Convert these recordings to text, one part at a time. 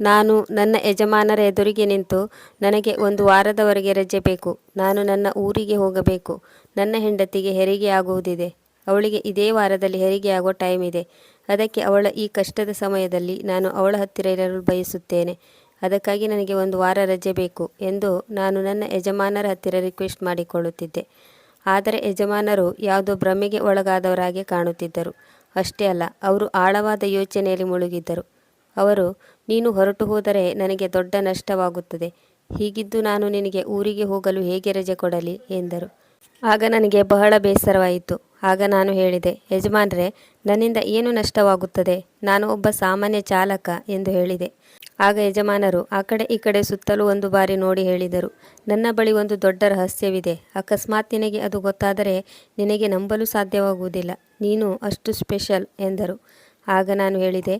ನಾನು ನನ್ನ ಯಜಮಾನರ ಎದುರಿಗೆ ನಿಂತು ನನಗೆ ಒಂದು ವಾರದವರೆಗೆ ರಜೆ ಬೇಕು. ನಾನು ನನ್ನ ಊರಿಗೆ ಹೋಗಬೇಕು. ನನ್ನ ಹೆಂಡತಿಗೆ ಹೆರಿಗೆ ಆಗುವುದಿದೆ. ಅವಳಿಗೆ ಇದೇ ವಾರದಲ್ಲಿ ಹೆರಿಗೆ ಆಗೋ ಟೈಮ್ ಇದೆ. ಅದಕ್ಕೆ ಅವಳ ಈ ಕಷ್ಟದ ಸಮಯದಲ್ಲಿ ನಾನು ಅವಳ ಹತ್ತಿರ ಇರಲು ಬಯಸುತ್ತೇನೆ. ಅದಕ್ಕಾಗಿ ನನಗೆ ಒಂದು ವಾರ ರಜೆ ಬೇಕು ಎಂದು ನಾನು ನನ್ನ ಯಜಮಾನರ ಹತ್ತಿರ ರಿಕ್ವೆಸ್ಟ್ ಮಾಡಿಕೊಳ್ಳುತ್ತಿದ್ದೆ. ಆದರೆ ಯಜಮಾನರು ಯಾವುದೋ ಭ್ರಮೆಗೆ ಒಳಗಾದವರಾಗೆ ಕಾಣುತ್ತಿದ್ದರು. ಅಷ್ಟೇ ಅಲ್ಲ, ಅವರು ಆಳವಾದ ಯೋಚನೆಯಲ್ಲಿ ಮುಳುಗಿದ್ದರು. ಅವರು ನೀನು ಹೊರಟು ಹೋದರೆ ನನಗೆ ದೊಡ್ಡ ನಷ್ಟವಾಗುತ್ತದೆ. ಹೀಗಿದ್ದು ನಾನು ನಿನಗೆ ಊರಿಗೆ ಹೋಗಲು ಹೇಗೆ ರಜೆ ಕೊಡಲಿ? ಎಂದರು. ಆಗ ನನಗೆ ಬಹಳ ಬೇಸರವಾಯಿತು. ಆಗ ನಾನು ಹೇಳಿದೆ, ಯಜಮಾನ್ರೆ, ನನ್ನಿಂದ ಏನು ನಷ್ಟವಾಗುತ್ತದೆ? ನಾನು ಒಬ್ಬ ಸಾಮಾನ್ಯ ಚಾಲಕ ಎಂದು ಹೇಳಿದೆ. ಆಗ ಯಜಮಾನರು ಆ ಕಡೆ ಈ ಕಡೆ ಸುತ್ತಲೂ ಒಂದು ಬಾರಿ ನೋಡಿ ಹೇಳಿದರು, ನನ್ನ ಬಳಿ ಒಂದು ದೊಡ್ಡ ರಹಸ್ಯವಿದೆ. ಅಕಸ್ಮಾತ್ ನಿನಗೆ ಅದು ಗೊತ್ತಾದರೆ ನಿನಗೆ ನಂಬಲು ಸಾಧ್ಯವಾಗುವುದಿಲ್ಲ. ನೀನು ಅಷ್ಟು ಸ್ಪೆಷಲ್ ಎಂದರು. ಆಗ ನಾನು ಹೇಳಿದೆ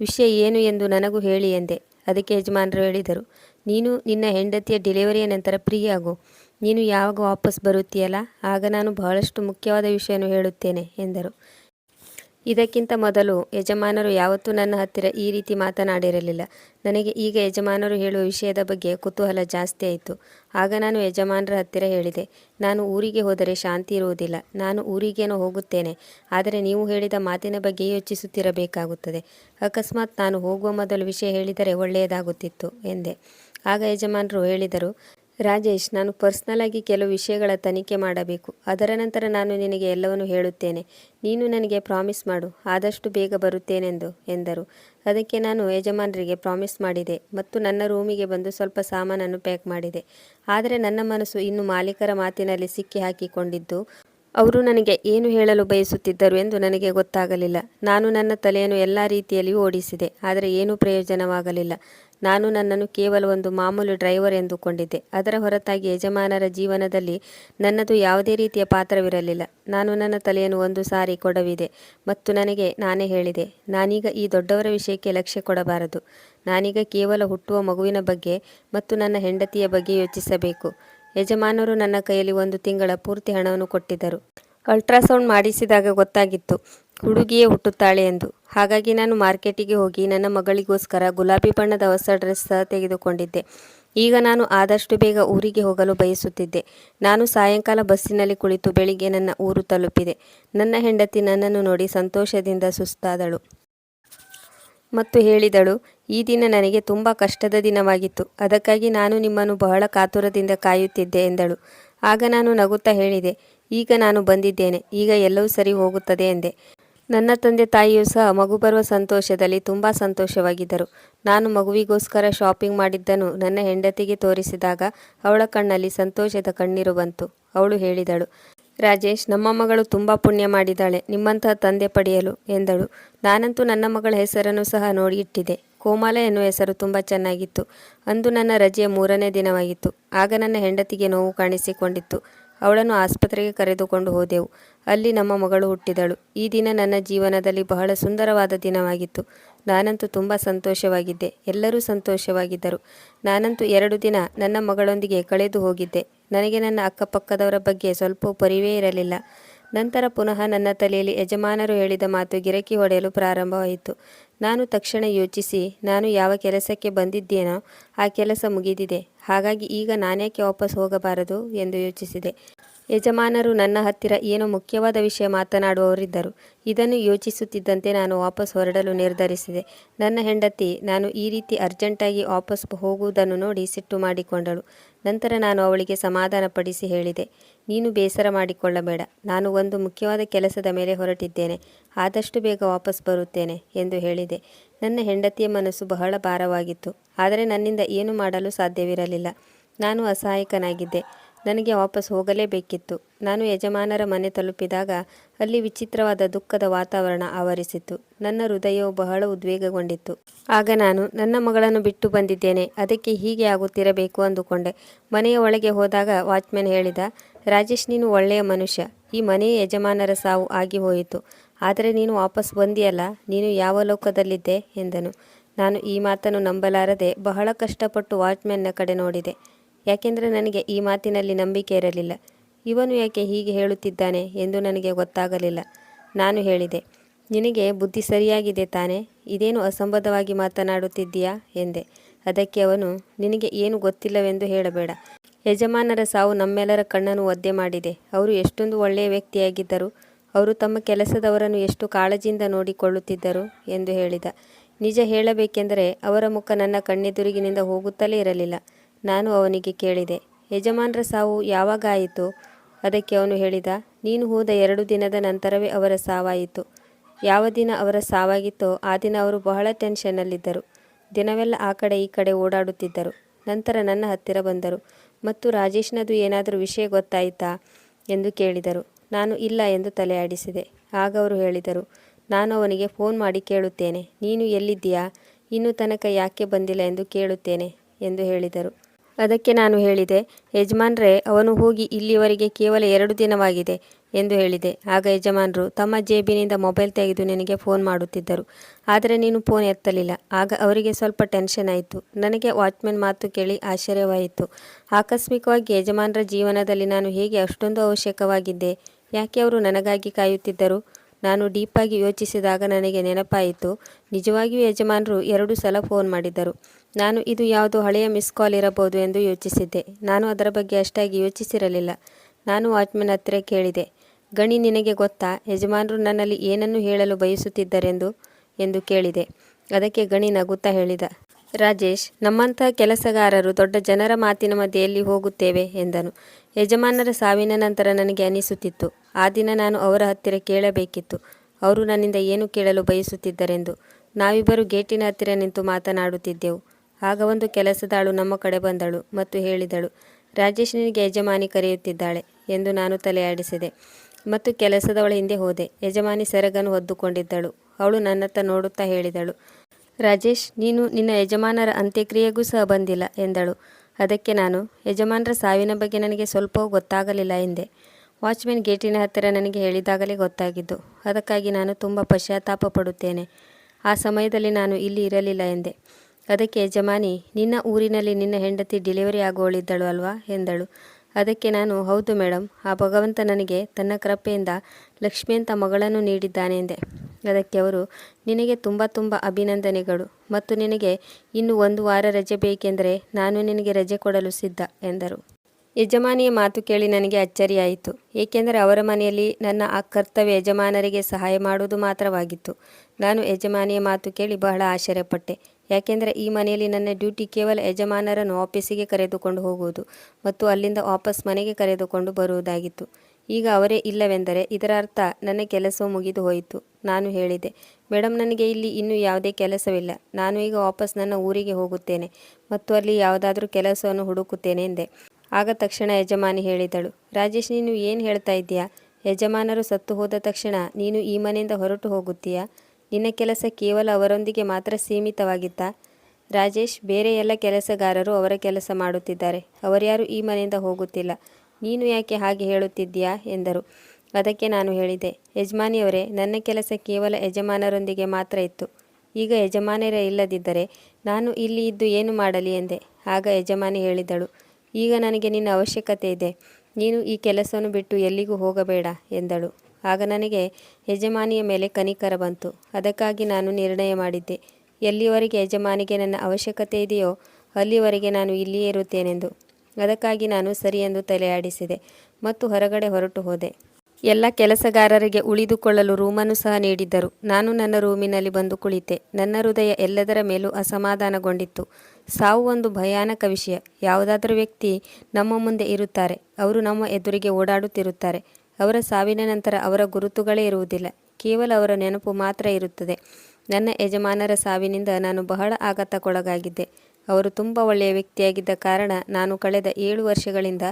ವಿಷಯ ಏನು ಎಂದು ನನಗೂ ಹೇಳಿ ಎಂದೆ. ಅದಕ್ಕೆ ಯಜಮಾನರು ಹೇಳಿದರು, ನೀನು ನಿನ್ನ ಹೆಂಡತಿಯ ಡೆಲಿವರಿಯ ನಂತರ ಫ್ರೀ ಆಗು ನೀನು ಯಾವಾಗ ವಾಪಸ್ ಬರುತ್ತೀಯಲ್ಲ? ಆಗ ನಾನು ಬಹಳಷ್ಟು ಮುಖ್ಯವಾದ ವಿಷಯವನ್ನು ಹೇಳುತ್ತೇನೆ ಎಂದರು. ಇದಕ್ಕಿಂತ ಮೊದಲು ಯಜಮಾನರು ಯಾವತ್ತೂ ನನ್ನ ಹತ್ತಿರ ಈ ರೀತಿ ಮಾತನಾಡಿರಲಿಲ್ಲ. ನನಗೆ ಈಗ ಯಜಮಾನರು ಹೇಳುವ ವಿಷಯದ ಬಗ್ಗೆ ಕುತೂಹಲ ಜಾಸ್ತಿ ಆಯಿತು. ಆಗ ನಾನು ಯಜಮಾನರ ಹತ್ತಿರ ಹೇಳಿದೆ, ನಾನು ಊರಿಗೆ ಹೋದರೆ ಶಾಂತಿ ಇರುವುದಿಲ್ಲ. ನಾನು ಊರಿಗೇನೋ ಹೋಗುತ್ತೇನೆ. ಆದರೆ ನೀವು ಹೇಳಿದ ಮಾತಿನ ಬಗ್ಗೆ ಯೋಚಿಸುತ್ತಿರಬೇಕಾಗುತ್ತದೆ. ಅಕಸ್ಮಾತ್ ನಾನು ಹೋಗುವ ಮೊದಲು ವಿಷಯ ಹೇಳಿದರೆ ಒಳ್ಳೆಯದಾಗುತ್ತಿತ್ತು, ಎಂದೆ. ಆಗ ಯಜಮಾನರು ಹೇಳಿದರು ರಾಜೇಶ್, ನಾನು ಪರ್ಸ್ನಲ್ ಆಗಿ ಕೆಲವು ವಿಷಯಗಳ ತನಿಖೆ ಮಾಡಬೇಕು. ಅದರ ನಂತರ ನಾನು ನಿನಗೆ ಎಲ್ಲವನ್ನೂ ಹೇಳುತ್ತೇನೆ. ನೀನು ನನಗೆ ಪ್ರಾಮಿಸ್ ಮಾಡು. ಆದಷ್ಟು ಬೇಗ ಬರುತ್ತೇನೆಂದು, ಎಂದರು. ಅದಕ್ಕೆ ನಾನು ಯಜಮಾನರಿಗೆ ಪ್ರಾಮಿಸ್ ಮಾಡಿದೆ ಮತ್ತು ನನ್ನ ರೂಮಿಗೆ ಬಂದು ಸ್ವಲ್ಪ ಸಾಮಾನನ್ನು ಪ್ಯಾಕ್ ಮಾಡಿದೆ. ಆದರೆ ನನ್ನ ಮನಸ್ಸು ಇನ್ನು ಮಾಲೀಕರ ಮಾತಿನಲ್ಲಿ ಸಿಕ್ಕಿ ಹಾಕಿಕೊಂಡಿದ್ದು, ಅವರು ನನಗೆ ಏನು ಹೇಳಲು ಬಯಸುತ್ತಿದ್ದರು ಎಂದು ನನಗೆ ಗೊತ್ತಾಗಲಿಲ್ಲ. ನಾನು ನನ್ನ ತಲೆಯನ್ನು ಎಲ್ಲ ರೀತಿಯಲ್ಲಿಯೂ ಓಡಿಸಿದೆ, ಆದರೆ ಏನೂ ಪ್ರಯೋಜನವಾಗಲಿಲ್ಲ. ನಾನು ನನ್ನನ್ನು ಕೇವಲ ಒಂದು ಮಾಮೂಲು ಡ್ರೈವರ್ ಎಂದುಕೊಂಡಿದ್ದೆ. ಅದರ ಹೊರತಾಗಿ ಯಜಮಾನರ ಜೀವನದಲ್ಲಿ ನನ್ನದು ಯಾವುದೇ ರೀತಿಯ ಪಾತ್ರವಿರಲಿಲ್ಲ. ನಾನು ನನ್ನ ತಲೆಯನ್ನು ಒಂದು ಸಾರಿ ಕೊಡವಿದೆ ಮತ್ತು ನನಗೆ ನಾನೇ ಹೇಳಿದೆ, ನಾನೀಗ ಈ ದೊಡ್ಡವರ ವಿಷಯಕ್ಕೆ ಲಕ್ಷ್ಯ ಕೊಡಬಾರದು. ನಾನೀಗ ಕೇವಲ ಹುಟ್ಟುವ ಮಗುವಿನ ಬಗ್ಗೆ ಮತ್ತು ನನ್ನ ಹೆಂಡತಿಯ ಬಗ್ಗೆ ಯೋಚಿಸಬೇಕು. ಯಜಮಾನರು ನನ್ನ ಕೈಯಲ್ಲಿ ಒಂದು ತಿಂಗಳ ಪೂರ್ತಿ ಹಣವನ್ನು ಕೊಟ್ಟಿದ್ದರು. ಅಲ್ಟ್ರಾಸೌಂಡ್ ಮಾಡಿಸಿದಾಗ ಗೊತ್ತಾಗಿತ್ತು. ಹುಡುಗಿಯೇ ಹುಟ್ಟುತ್ತಾಳೆ ಎಂದು. ಹಾಗಾಗಿ ನಾನು ಮಾರ್ಕೆಟಿಗೆ ಹೋಗಿ ನನ್ನ ಮಗಳಿಗೋಸ್ಕರ ಗುಲಾಬಿ ಬಣ್ಣದ ಹೊಸ ಡ್ರೆಸ್ ಸಹ ತೆಗೆದುಕೊಂಡಿದ್ದೆ. ಈಗ ನಾನು ಆದಷ್ಟು ಬೇಗ ಊರಿಗೆ ಹೋಗಲು ಬಯಸುತ್ತಿದ್ದೆ. ನಾನು ಸಾಯಂಕಾಲ ಬಸ್ಸಿನಲ್ಲಿ ಕುಳಿತು ಬೆಳಿಗ್ಗೆ ನನ್ನ ಊರು ತಲುಪಿದೆ. ನನ್ನ ಹೆಂಡತಿ ನನ್ನನ್ನು ನೋಡಿ ಸಂತೋಷದಿಂದ ಸುಸ್ತಾದಳು. ಮತ್ತು ಹೇಳಿದಳು, ಈ ದಿನ ನನಗೆ ತುಂಬ ಕಷ್ಟದ ದಿನವಾಗಿತ್ತು. ಅದಕ್ಕಾಗಿ ನಾನು ನಿಮ್ಮನ್ನು ಬಹಳ ಕಾತುರದಿಂದ ಕಾಯುತ್ತಿದ್ದೆ ಎಂದಳು. ಆಗ ನಾನು ನಗುತ್ತಾ ಹೇಳಿದೆ, ಈಗ ನಾನು ಬಂದಿದ್ದೇನೆ. ಈಗ ಎಲ್ಲವೂ ಸರಿ ಹೋಗುತ್ತದೆ ಎಂದೆ. ನನ್ನ ತಂದೆ ತಾಯಿಯೂ ಸಹ ಮಗು ಬರುವ ಸಂತೋಷದಲ್ಲಿ ತುಂಬ ಸಂತೋಷವಾಗಿದ್ದರು. ನಾನು ಮಗುವಿಗೋಸ್ಕರ ಶಾಪಿಂಗ್ ಮಾಡಿದ್ದನ್ನು ನನ್ನ ಹೆಂಡತಿಗೆ ತೋರಿಸಿದಾಗ ಅವಳ ಕಣ್ಣಲ್ಲಿ ಸಂತೋಷದ ಕಣ್ಣೀರು ಬಂತು. ಅವಳು ಹೇಳಿದಳು, ರಾಜೇಶ್, ನಮ್ಮ ಮಗಳು ತುಂಬ ಪುಣ್ಯ ಮಾಡಿದ್ದಾಳೆ, ನಿಮ್ಮಂತಹ ತಂದೆ ಪಡೆಯಲು, ಎಂದಳು. ನಾನಂತೂ ನನ್ನ ಮಗಳ ಹೆಸರನ್ನು ಸಹ ನೋಡಿ ಇಟ್ಟಿದೆ ಕೋಮಲ ಎನ್ನುವ ಹೆಸರು ತುಂಬ ಚೆನ್ನಾಗಿತ್ತು. ಅಂದು ನನ್ನ ರಜೆಯ ಮೂರನೇ ದಿನವಾಗಿತ್ತು. ಆಗ ನನ್ನ ಹೆಂಡತಿಗೆ ನೋವು ಕಾಣಿಸಿಕೊಂಡಿತ್ತು. ಅವಳನ್ನು ಆಸ್ಪತ್ರೆಗೆ ಕರೆದುಕೊಂಡು ಹೋದೆವು. ಅಲ್ಲಿ ನಮ್ಮ ಮಗಳು ಹುಟ್ಟಿದಳು. ಈ ದಿನ ನನ್ನ ಜೀವನದಲ್ಲಿ ಬಹಳ ಸುಂದರವಾದ ದಿನವಾಗಿತ್ತು. ನಾನಂತೂ ತುಂಬ ಸಂತೋಷವಾಗಿದ್ದೆ. ಎಲ್ಲರೂ ಸಂತೋಷವಾಗಿದ್ದರು. ನಾನಂತೂ ಎರಡು ದಿನ ನನ್ನ ಮಗಳೊಂದಿಗೆ ಕಳೆದು ಹೋಗಿದ್ದೆ. ನನಗೆ ನನ್ನ ಅಕ್ಕಪಕ್ಕದವರ ಬಗ್ಗೆ ಸ್ವಲ್ಪ ಪರಿವೇ ಇರಲಿಲ್ಲ. ನಂತರ ಪುನಃ ನನ್ನ ತಲೆಯಲ್ಲಿ ಯಜಮಾನರು ಹೇಳಿದ ಮಾತು ಗಿರಕಿ ಹೊಡೆಯಲು ಪ್ರಾರಂಭವಾಯಿತು. ನಾನು ತಕ್ಷಣ ಯೋಚಿಸಿ, ನಾನು ಯಾವ ಕೆಲಸಕ್ಕೆ ಬಂದಿದ್ದೇನೋ ಆ ಕೆಲಸ ಮುಗಿದಿದೆ. ಹಾಗಾಗಿ ಈಗ ನಾನೇಕೆ ವಾಪಸ್ ಹೋಗಬಾರದು ಎಂದು ಯೋಚಿಸಿದೆ. ಯಜಮಾನರು ನನ್ನ ಹತ್ತಿರ ಏನೋ ಮುಖ್ಯವಾದ ವಿಷಯ ಮಾತನಾಡುವವರಿದ್ದರು. ಇದನ್ನು ಯೋಚಿಸುತ್ತಿದ್ದಂತೆ ನಾನು ವಾಪಸ್ ಹೊರಡಲು ನಿರ್ಧರಿಸಿದೆ. ನನ್ನ ಹೆಂಡತಿ ನಾನು ಈ ರೀತಿ ಅರ್ಜೆಂಟಾಗಿ ವಾಪಸ್ ಹೋಗುವುದನ್ನು ನೋಡಿ ಸಿಟ್ಟು ಮಾಡಿಕೊಂಡಳು. ನಂತರ ನಾನು ಅವಳಿಗೆ ಸಮಾಧಾನಪಡಿಸಿ ಹೇಳಿದೆ, ನೀನು ಬೇಸರ ಮಾಡಿಕೊಳ್ಳಬೇಡ, ನಾನು ಒಂದು ಮುಖ್ಯವಾದ ಕೆಲಸದ ಮೇಲೆ ಹೊರಟಿದ್ದೇನೆ, ಆದಷ್ಟು ಬೇಗ ವಾಪಸ್ ಬರುತ್ತೇನೆ ಎಂದು ಹೇಳಿದೆ. ನನ್ನ ಹೆಂಡತಿಯ ಮನಸ್ಸು ಬಹಳ ಭಾರವಾಗಿತ್ತು, ಆದರೆ ನನ್ನಿಂದ ಏನು ಮಾಡಲು ಸಾಧ್ಯವಿರಲಿಲ್ಲ. ನಾನು ಅಸಹಾಯಕನಾಗಿದ್ದೆ ನನಗೆ ವಾಪಸ್ ಹೋಗಲೇಬೇಕಿತ್ತು. ನಾನು ಯಜಮಾನರ ಮನೆ ತಲುಪಿದಾಗ ಅಲ್ಲಿ ವಿಚಿತ್ರವಾದ ದುಃಖದ ವಾತಾವರಣ ಆವರಿಸಿತ್ತು ನನ್ನ ಹೃದಯವು ಬಹಳ ಉದ್ವೇಗಗೊಂಡಿತ್ತು. ಆಗ ನಾನು, ನನ್ನ ಮಗಳನ್ನು ಬಿಟ್ಟು ಬಂದಿದ್ದೇನೆ. ಅದಕ್ಕೆ ಹೀಗೆ ಆಗುತ್ತಿರಬೇಕು? ಅಂದುಕೊಂಡೆ. ಮನೆಯ ಒಳಗೆ ಹೋದಾಗ ವಾಚ್ಮ್ಯಾನ್ ಹೇಳಿದ, ರಾಜೇಶ್, ನೀನು ಒಳ್ಳೆಯ ಮನುಷ್ಯ. ಈ ಮನೆಯ ಯಜಮಾನರ ಸಾವು ಆಗಿ ಹೋಯಿತು. ಆದರೆ ನೀನು ವಾಪಸ್ ಬಂದಿಯಲ್ಲ, ನೀನು ಯಾವ ಲೋಕದಲ್ಲಿದ್ದೆ? ಎಂದನು. ನಾನು ಈ ಮಾತನ್ನು ನಂಬಲಾರದೆ ಬಹಳ ಕಷ್ಟಪಟ್ಟು ವಾಚ್ಮ್ಯಾನ್ನ ಕಡೆ ನೋಡಿದೆ. ಯಾಕೆಂದರೆ ನನಗೆ ಈ ಮಾತಿನಲ್ಲಿ ನಂಬಿಕೆ ಇರಲಿಲ್ಲ. ಇವನು ಯಾಕೆ ಹೀಗೆ ಹೇಳುತ್ತಿದ್ದಾನೆ ಎಂದು ನನಗೆ ಗೊತ್ತಾಗಲಿಲ್ಲ. ನಾನು ಹೇಳಿದೆ, ನಿನಗೆ ಬುದ್ಧಿ ಸರಿಯಾಗಿದೆ ತಾನೆ, ಇದೇನು ಅಸಂಬದ್ಧವಾಗಿ ಮಾತನಾಡುತ್ತಿದ್ದೀಯಾ ಎಂದೆ. ಅದಕ್ಕೆ ಅವನು, ನಿನಗೆ ಏನು ಗೊತ್ತಿಲ್ಲವೆಂದು ಹೇಳಬೇಡ. ಯಜಮಾನರ ಸಾವು ನಮ್ಮೆಲ್ಲರ ಕಣ್ಣನ್ನು ಒದ್ದೆ ಮಾಡಿದೆ. ಅವರು ಎಷ್ಟೊಂದು ಒಳ್ಳೆಯ ವ್ಯಕ್ತಿಯಾಗಿದ್ದರು, ಅವರು ತಮ್ಮ ಕೆಲಸದವರನ್ನು ಎಷ್ಟು ಕಾಳಜಿಯಿಂದ ನೋಡಿಕೊಳ್ಳುತ್ತಿದ್ದರು ಎಂದು ಹೇಳಿದ. ನಿಜ ಹೇಳಬೇಕೆಂದರೆ ಅವರ ಮುಖ ನನ್ನ ಕಣ್ಣೆದುರಿಗಿನಿಂದ ಹೋಗುತ್ತಲೇ ಇರಲಿಲ್ಲ. ನಾನು ಅವನಿಗೆ ಕೇಳಿದೆ, ಯಜಮಾನರ ಸಾವು ಯಾವಾಗ ಆಯಿತು ಅದಕ್ಕೆ ಅವನು ಹೇಳಿದ, ನೀನು ಹೋದ ಎರಡು ದಿನದ ನಂತರವೇ ಅವರ ಸಾವಾಯಿತು. ಯಾವ ದಿನ ಅವರ ಸಾವಾಗಿತ್ತೋ ಆ ದಿನ ಅವರು ಬಹಳ ಟೆನ್ಷನ್ನಲ್ಲಿದ್ದರು. ದಿನವೆಲ್ಲ ಆ ಕಡೆ ಈ ಕಡೆ ಓಡಾಡುತ್ತಿದ್ದರು. ನಂತರ ನನ್ನ ಹತ್ತಿರ ಬಂದರು. ಮತ್ತು ರಾಜೇಶ್ನದು ಏನಾದರೂ ವಿಷಯ ಗೊತ್ತಾಯಿತಾ ಎಂದು ಕೇಳಿದರು. ನಾನು ಇಲ್ಲ ಎಂದು ತಲೆಯಾಡಿಸಿದೆ. ಆಗ ಅವರು ಹೇಳಿದರು, ನಾನು ಅವನಿಗೆ ಫೋನ್ ಮಾಡಿ ಕೇಳುತ್ತೇನೆ. ನೀನು ಎಲ್ಲಿದ್ದೀಯಾ? ಇನ್ನೂ ತನಕ ಯಾಕೆ ಬಂದಿಲ್ಲ ಎಂದು ಕೇಳುತ್ತೇನೆ ಎಂದು ಹೇಳಿದರು. ಅದಕ್ಕೆ ನಾನು ಹೇಳಿದೆ, ಯಜಮಾನ್ರೇ, ಅವನು ಹೋಗಿ ಇಲ್ಲಿವರೆಗೆ ಕೇವಲ ಎರಡು ದಿನವಾಗಿದೆ ಎಂದು ಹೇಳಿದೆ. ಆಗ ಯಜಮಾನರು, ತಮ್ಮ ಜೇಬಿನಿಂದ ಮೊಬೈಲ್ ತೆಗೆದು ನಿನಗೆ ಫೋನ್ ಮಾಡುತ್ತಿದ್ದರು. ಆದರೆ ನೀನು ಫೋನ್ ಎತ್ತಲಿಲ್ಲ. ಆಗ ಅವರಿಗೆ ಸ್ವಲ್ಪ ಟೆನ್ಷನ್ ಆಯಿತು. ನನಗೆ ವಾಚ್ಮೆನ್ ಮಾತು ಕೇಳಿ ಆಶ್ಚರ್ಯವಾಯಿತು. ಆಕಸ್ಮಿಕವಾಗಿ ಯಜಮಾನರ ಜೀವನದಲ್ಲಿ ನಾನು ಹೇಗೆ ಅಷ್ಟೊಂದು ಅವಶ್ಯಕವಾಗಿದ್ದೆ? ಯಾಕೆ ಅವರು ನನಗಾಗಿ ಕಾಯುತ್ತಿದ್ದರು? ನಾನು ಡೀಪಾಗಿ ಯೋಚಿಸಿದಾಗ ನನಗೆ ನೆನಪಾಯಿತು. ನಿಜವಾಗಿಯೂ ಯಜಮಾನರು ಎರಡು ಸಲ ಫೋನ್ ಮಾಡಿದ್ದರು. ನಾನು ಇದು ಯಾವುದು ಹಳೆಯ ಮಿಸ್ ಕಾಲ್ ಇರಬಹುದು ಎಂದು ಯೋಚಿಸಿದ್ದೆ. ನಾನು ಅದರ ಬಗ್ಗೆ ಅಷ್ಟಾಗಿ ಯೋಚಿಸಿರಲಿಲ್ಲ. ನಾನು ವಾಚ್ಮನ್ ಹತ್ತಿರ ಕೇಳಿದೆ, ಗಣಿ, ನಿನಗೆ ಗೊತ್ತಾ? ಯಜಮಾನರು ನನ್ನಲ್ಲಿ ಏನನ್ನು ಹೇಳಲು ಬಯಸುತ್ತಿದ್ದರೆಂದು? ಎಂದು ಕೇಳಿದೆ. ಅದಕ್ಕೆ ಗಣಿ ನಗುತ್ತಾ ಹೇಳಿದ, ರಾಜೇಶ್ ನಮ್ಮಂತಹ ಕೆಲಸಗಾರರು ದೊಡ್ಡ ಜನರ ಮಾತಿನ ಮಧ್ಯೆಯಲ್ಲಿ ಹೋಗುತ್ತೇವೆ ಎಂದನು. ಯಜಮಾನರ ಸಾವಿನ ನಂತರ ನನಗೆ ಅನಿಸುತ್ತಿತ್ತು. ಆ ದಿನ ನಾನು ಅವರ ಹತ್ತಿರ ಕೇಳಬೇಕಿತ್ತು. ಅವರು ನನ್ನಿಂದ ಏನು ಕೇಳಲು ಬಯಸುತ್ತಿದ್ದರೆಂದು? ನಾವಿಬ್ಬರು ಗೇಟಿನ ಹತ್ತಿರ ನಿಂತು ಮಾತನಾಡುತ್ತಿದ್ದೆವು. ಆಗ ಒಂದು ಕೆಲಸದಾಳು ನಮ್ಮ ಕಡೆ ಬಂದಳು ಮತ್ತು ಹೇಳಿದಳು, ರಾಜೇಶನಿಗೆ ಯಜಮಾನಿ ಕರೆಯುತ್ತಿದ್ದಾಳೆ ಎಂದು ನಾನು ತಲೆಯಾಡಿಸಿದೆ ಮತ್ತು ಕೆಲಸದವಳ ಹಿಂದೆ ಹೋದೆ. ಯಜಮಾನಿ ಸೆರಗನ್ನು ಹೊದ್ದುಕೊಂಡಿದ್ದಳು, ಅವಳು ನನ್ನತ್ತ ನೋಡುತ್ತಾ ಹೇಳಿದಳು, ರಾಜೇಶ್, ನೀನು ನಿನ್ನ ಯಜಮಾನರ ಅಂತ್ಯಕ್ರಿಯೆಗೂ ಸಹ ಬಂದಿಲ್ಲ ಎಂದಳು. ಅದಕ್ಕೆ ನಾನು, ಯಜಮಾನರ ಸಾವಿನ ಬಗ್ಗೆ ನನಗೆ ಸ್ವಲ್ಪವೂ ಗೊತ್ತಾಗಲಿಲ್ಲ ಎಂದೆ. ವಾಚ್ಮೆನ್ ಗೇಟಿನ ಹತ್ತಿರ ನನಗೆ ಹೇಳಿದಾಗಲೇ ಗೊತ್ತಾಗಿದ್ದು, ಅದಕ್ಕಾಗಿ ನಾನು ತುಂಬ ಪಶ್ಚಾತ್ತಾಪ ಪಡುತ್ತೇನೆ. ಆ ಸಮಯದಲ್ಲಿ ನಾನು ಇಲ್ಲಿ ಇರಲಿಲ್ಲ ಎಂದೆ. ಅದಕ್ಕೆ ಯಜಮಾನಿ, ನಿನ್ನ ಊರಿನಲ್ಲಿ ನಿನ್ನ ಹೆಂಡತಿ ಡೆಲಿವರಿ ಆಗುವಳಿದ್ದಳು ಅಲ್ವಾ? ಎಂದಳು. ಅದಕ್ಕೆ ನಾನು, ಹೌದು ಮೇಡಮ್ ಆ ಭಗವಂತ ನನಗೆ ತನ್ನ ಕೃಪೆಯಿಂದ ಲಕ್ಷ್ಮಿ ಅಂತ ಮಗಳನ್ನು ನೀಡಿದ್ದಾನೆ ಎಂದೆ. ಅದಕ್ಕೆ ಅವರು, ನಿನಗೆ ತುಂಬ ತುಂಬ ಅಭಿನಂದನೆಗಳು ಮತ್ತು ನಿನಗೆ ಇನ್ನು ಒಂದು ವಾರ ರಜೆ ಬೇಕೆಂದರೆ ನಾನು ನಿನಗೆ ರಜೆ ಕೊಡಲು ಸಿದ್ಧ ಎಂದರು. ಯಜಮಾನಿಯ ಮಾತು ಕೇಳಿ ನನಗೆ ಅಚ್ಚರಿಯಾಯಿತು. ಏಕೆಂದರೆ ಅವರ ಮನೆಯಲ್ಲಿ ನನ್ನ ಆ ಕರ್ತವ್ಯ ಯಜಮಾನರಿಗೆ ಸಹಾಯ ಮಾಡುವುದು ಮಾತ್ರವಾಗಿತ್ತು. ನಾನು ಯಜಮಾನಿಯ ಮಾತು ಕೇಳಿ ಬಹಳ ಆಶ್ಚರ್ಯಪಟ್ಟೆ. ಯಾಕೆಂದರೆ ಈ ಮನೆಯಲ್ಲಿ ನನ್ನ ಡ್ಯೂಟಿ ಕೇವಲ ಯಜಮಾನರನ್ನು ಆಫೀಸಿಗೆ ಕರೆದುಕೊಂಡು ಹೋಗುವುದು ಮತ್ತು ಅಲ್ಲಿಂದ ವಾಪಸ್ ಮನೆಗೆ ಕರೆದುಕೊಂಡು ಬರುವುದಾಗಿತ್ತು. ಈಗ ಅವರೇ ಇಲ್ಲವೆಂದರೆ ಇದರ ಅರ್ಥ ನನ್ನ ಕೆಲಸವು ಮುಗಿದು ಹೋಯಿತು, ನಾನು ಹೇಳಿದೆ. ಮೇಡಮ್ ನನಗೆ ಇಲ್ಲಿ ಇನ್ನೂ ಯಾವುದೇ ಕೆಲಸವಿಲ್ಲ. ನಾನು ಈಗ ವಾಪಸ್ ನನ್ನ ಊರಿಗೆ ಹೋಗುತ್ತೇನೆ ಮತ್ತು ಅಲ್ಲಿ ಯಾವುದಾದ್ರೂ ಕೆಲಸವನ್ನು ಹುಡುಕುತ್ತೇನೆ ಎಂದೆ. ಆಗ ತಕ್ಷಣ ಯಜಮಾನಿ ಹೇಳಿದಳು, ರಾಜೇಶ್, ನೀನು ಏನು ಹೇಳ್ತಾ ಇದ್ದೀಯಾ? ಯಜಮಾನರು ಸತ್ತು ಹೋದ ತಕ್ಷಣ ನೀನು ಈ ಮನೆಯಿಂದ ಹೊರಟು ಹೋಗುತ್ತೀಯಾ? ನಿನ್ನ ಕೆಲಸ ಕೇವಲ ಅವರೊಂದಿಗೆ ಮಾತ್ರ ಸೀಮಿತವಾಗಿತ್ತ? ರಾಜೇಶ್, ಬೇರೆ ಎಲ್ಲ ಕೆಲಸಗಾರರು ಅವರ ಕೆಲಸ ಮಾಡುತ್ತಿದ್ದಾರೆ. ಅವರ್ಯಾರು ಈ ಮನೆಯಿಂದ ಹೋಗುತ್ತಿಲ್ಲ. ನೀನು ಯಾಕೆ ಹಾಗೆ ಹೇಳುತ್ತಿದ್ದೀಯಾ? ಎಂದರು. ಅದಕ್ಕೆ ನಾನು ಹೇಳಿದೆ, ಯಜಮಾನಿಯವರೇ, ನನ್ನ ಕೆಲಸ ಕೇವಲ ಯಜಮಾನರೊಂದಿಗೆ ಮಾತ್ರ ಇತ್ತು. ಈಗ ಯಜಮಾನರೇ ಇಲ್ಲದಿದ್ದರೆ ನಾನು ಇಲ್ಲಿ ಇದ್ದು ಏನು ಮಾಡಲಿ ಎಂದೆ. ಆಗ ಯಜಮಾನಿ ಹೇಳಿದಳು, ಈಗ ನನಗೆ ನಿನ್ನ ಅವಶ್ಯಕತೆ ಇದೆ. ನೀನು ಈ ಕೆಲಸವನ್ನು ಬಿಟ್ಟು ಎಲ್ಲಿಗೂ ಹೋಗಬೇಡ ಎಂದಳು. ಆಗ ನನಗೆ ಯಜಮಾನಿಯ ಮೇಲೆ ಕನಿಕರ ಬಂತು. ಅದಕ್ಕಾಗಿ ನಾನು ನಿರ್ಣಯ ಮಾಡಿದ್ದೆ. ಎಲ್ಲಿವರೆಗೆ ಯಜಮಾನಿಗೆ ನನ್ನ ಅವಶ್ಯಕತೆ ಇದೆಯೋ ಅಲ್ಲಿವರೆಗೆ ನಾನು ಇಲ್ಲಿಯೇ ಇರುತ್ತೇನೆಂದು. ಅದಕ್ಕಾಗಿ ನಾನು ಸರಿ ಎಂದು ತಲೆಯಾಡಿಸಿದೆ ಮತ್ತು ಹೊರಗಡೆ ಹೊರಟು ಹೋದೆ. ಎಲ್ಲ ಕೆಲಸಗಾರರಿಗೆ ಉಳಿದುಕೊಳ್ಳಲು ರೂಮನ್ನು ಸಹ ನೀಡಿದ್ದರು. ನಾನು ನನ್ನ ರೂಮಿನಲ್ಲಿ ಬಂದು ಕುಳಿತೆ. ನನ್ನ ಹೃದಯ ಎಲ್ಲದರ ಮೇಲೂ ಅಸಮಾಧಾನಗೊಂಡಿತ್ತು. ಸಾವು ಒಂದು ಭಯಾನಕ ವಿಷಯ. ಯಾವುದಾದರೂ ವ್ಯಕ್ತಿ ನಮ್ಮ ಮುಂದೆ ಇರುತ್ತಾರೆ. ಅವರು ನಮ್ಮ ಎದುರಿಗೆ ಓಡಾಡುತ್ತಿರುತ್ತಾರೆ. ಅವರ ಸಾವಿನ ನಂತರ ಅವರ ಗುರುತುಗಳೇ ಇರುವುದಿಲ್ಲ. ಕೇವಲ ಅವರ ನೆನಪು ಮಾತ್ರ ಇರುತ್ತದೆ. ನನ್ನ ಯಜಮಾನರ ಸಾವಿನಿಂದ ನಾನು ಬಹಳ ಆಘಾತಕ್ಕೊಳಗಾಗಿದ್ದೆ. ಅವರು ತುಂಬ ಒಳ್ಳೆಯ ವ್ಯಕ್ತಿಯಾಗಿದ್ದ ಕಾರಣ ನಾನು ಕಳೆದ ಏಳು ವರ್ಷಗಳಿಂದ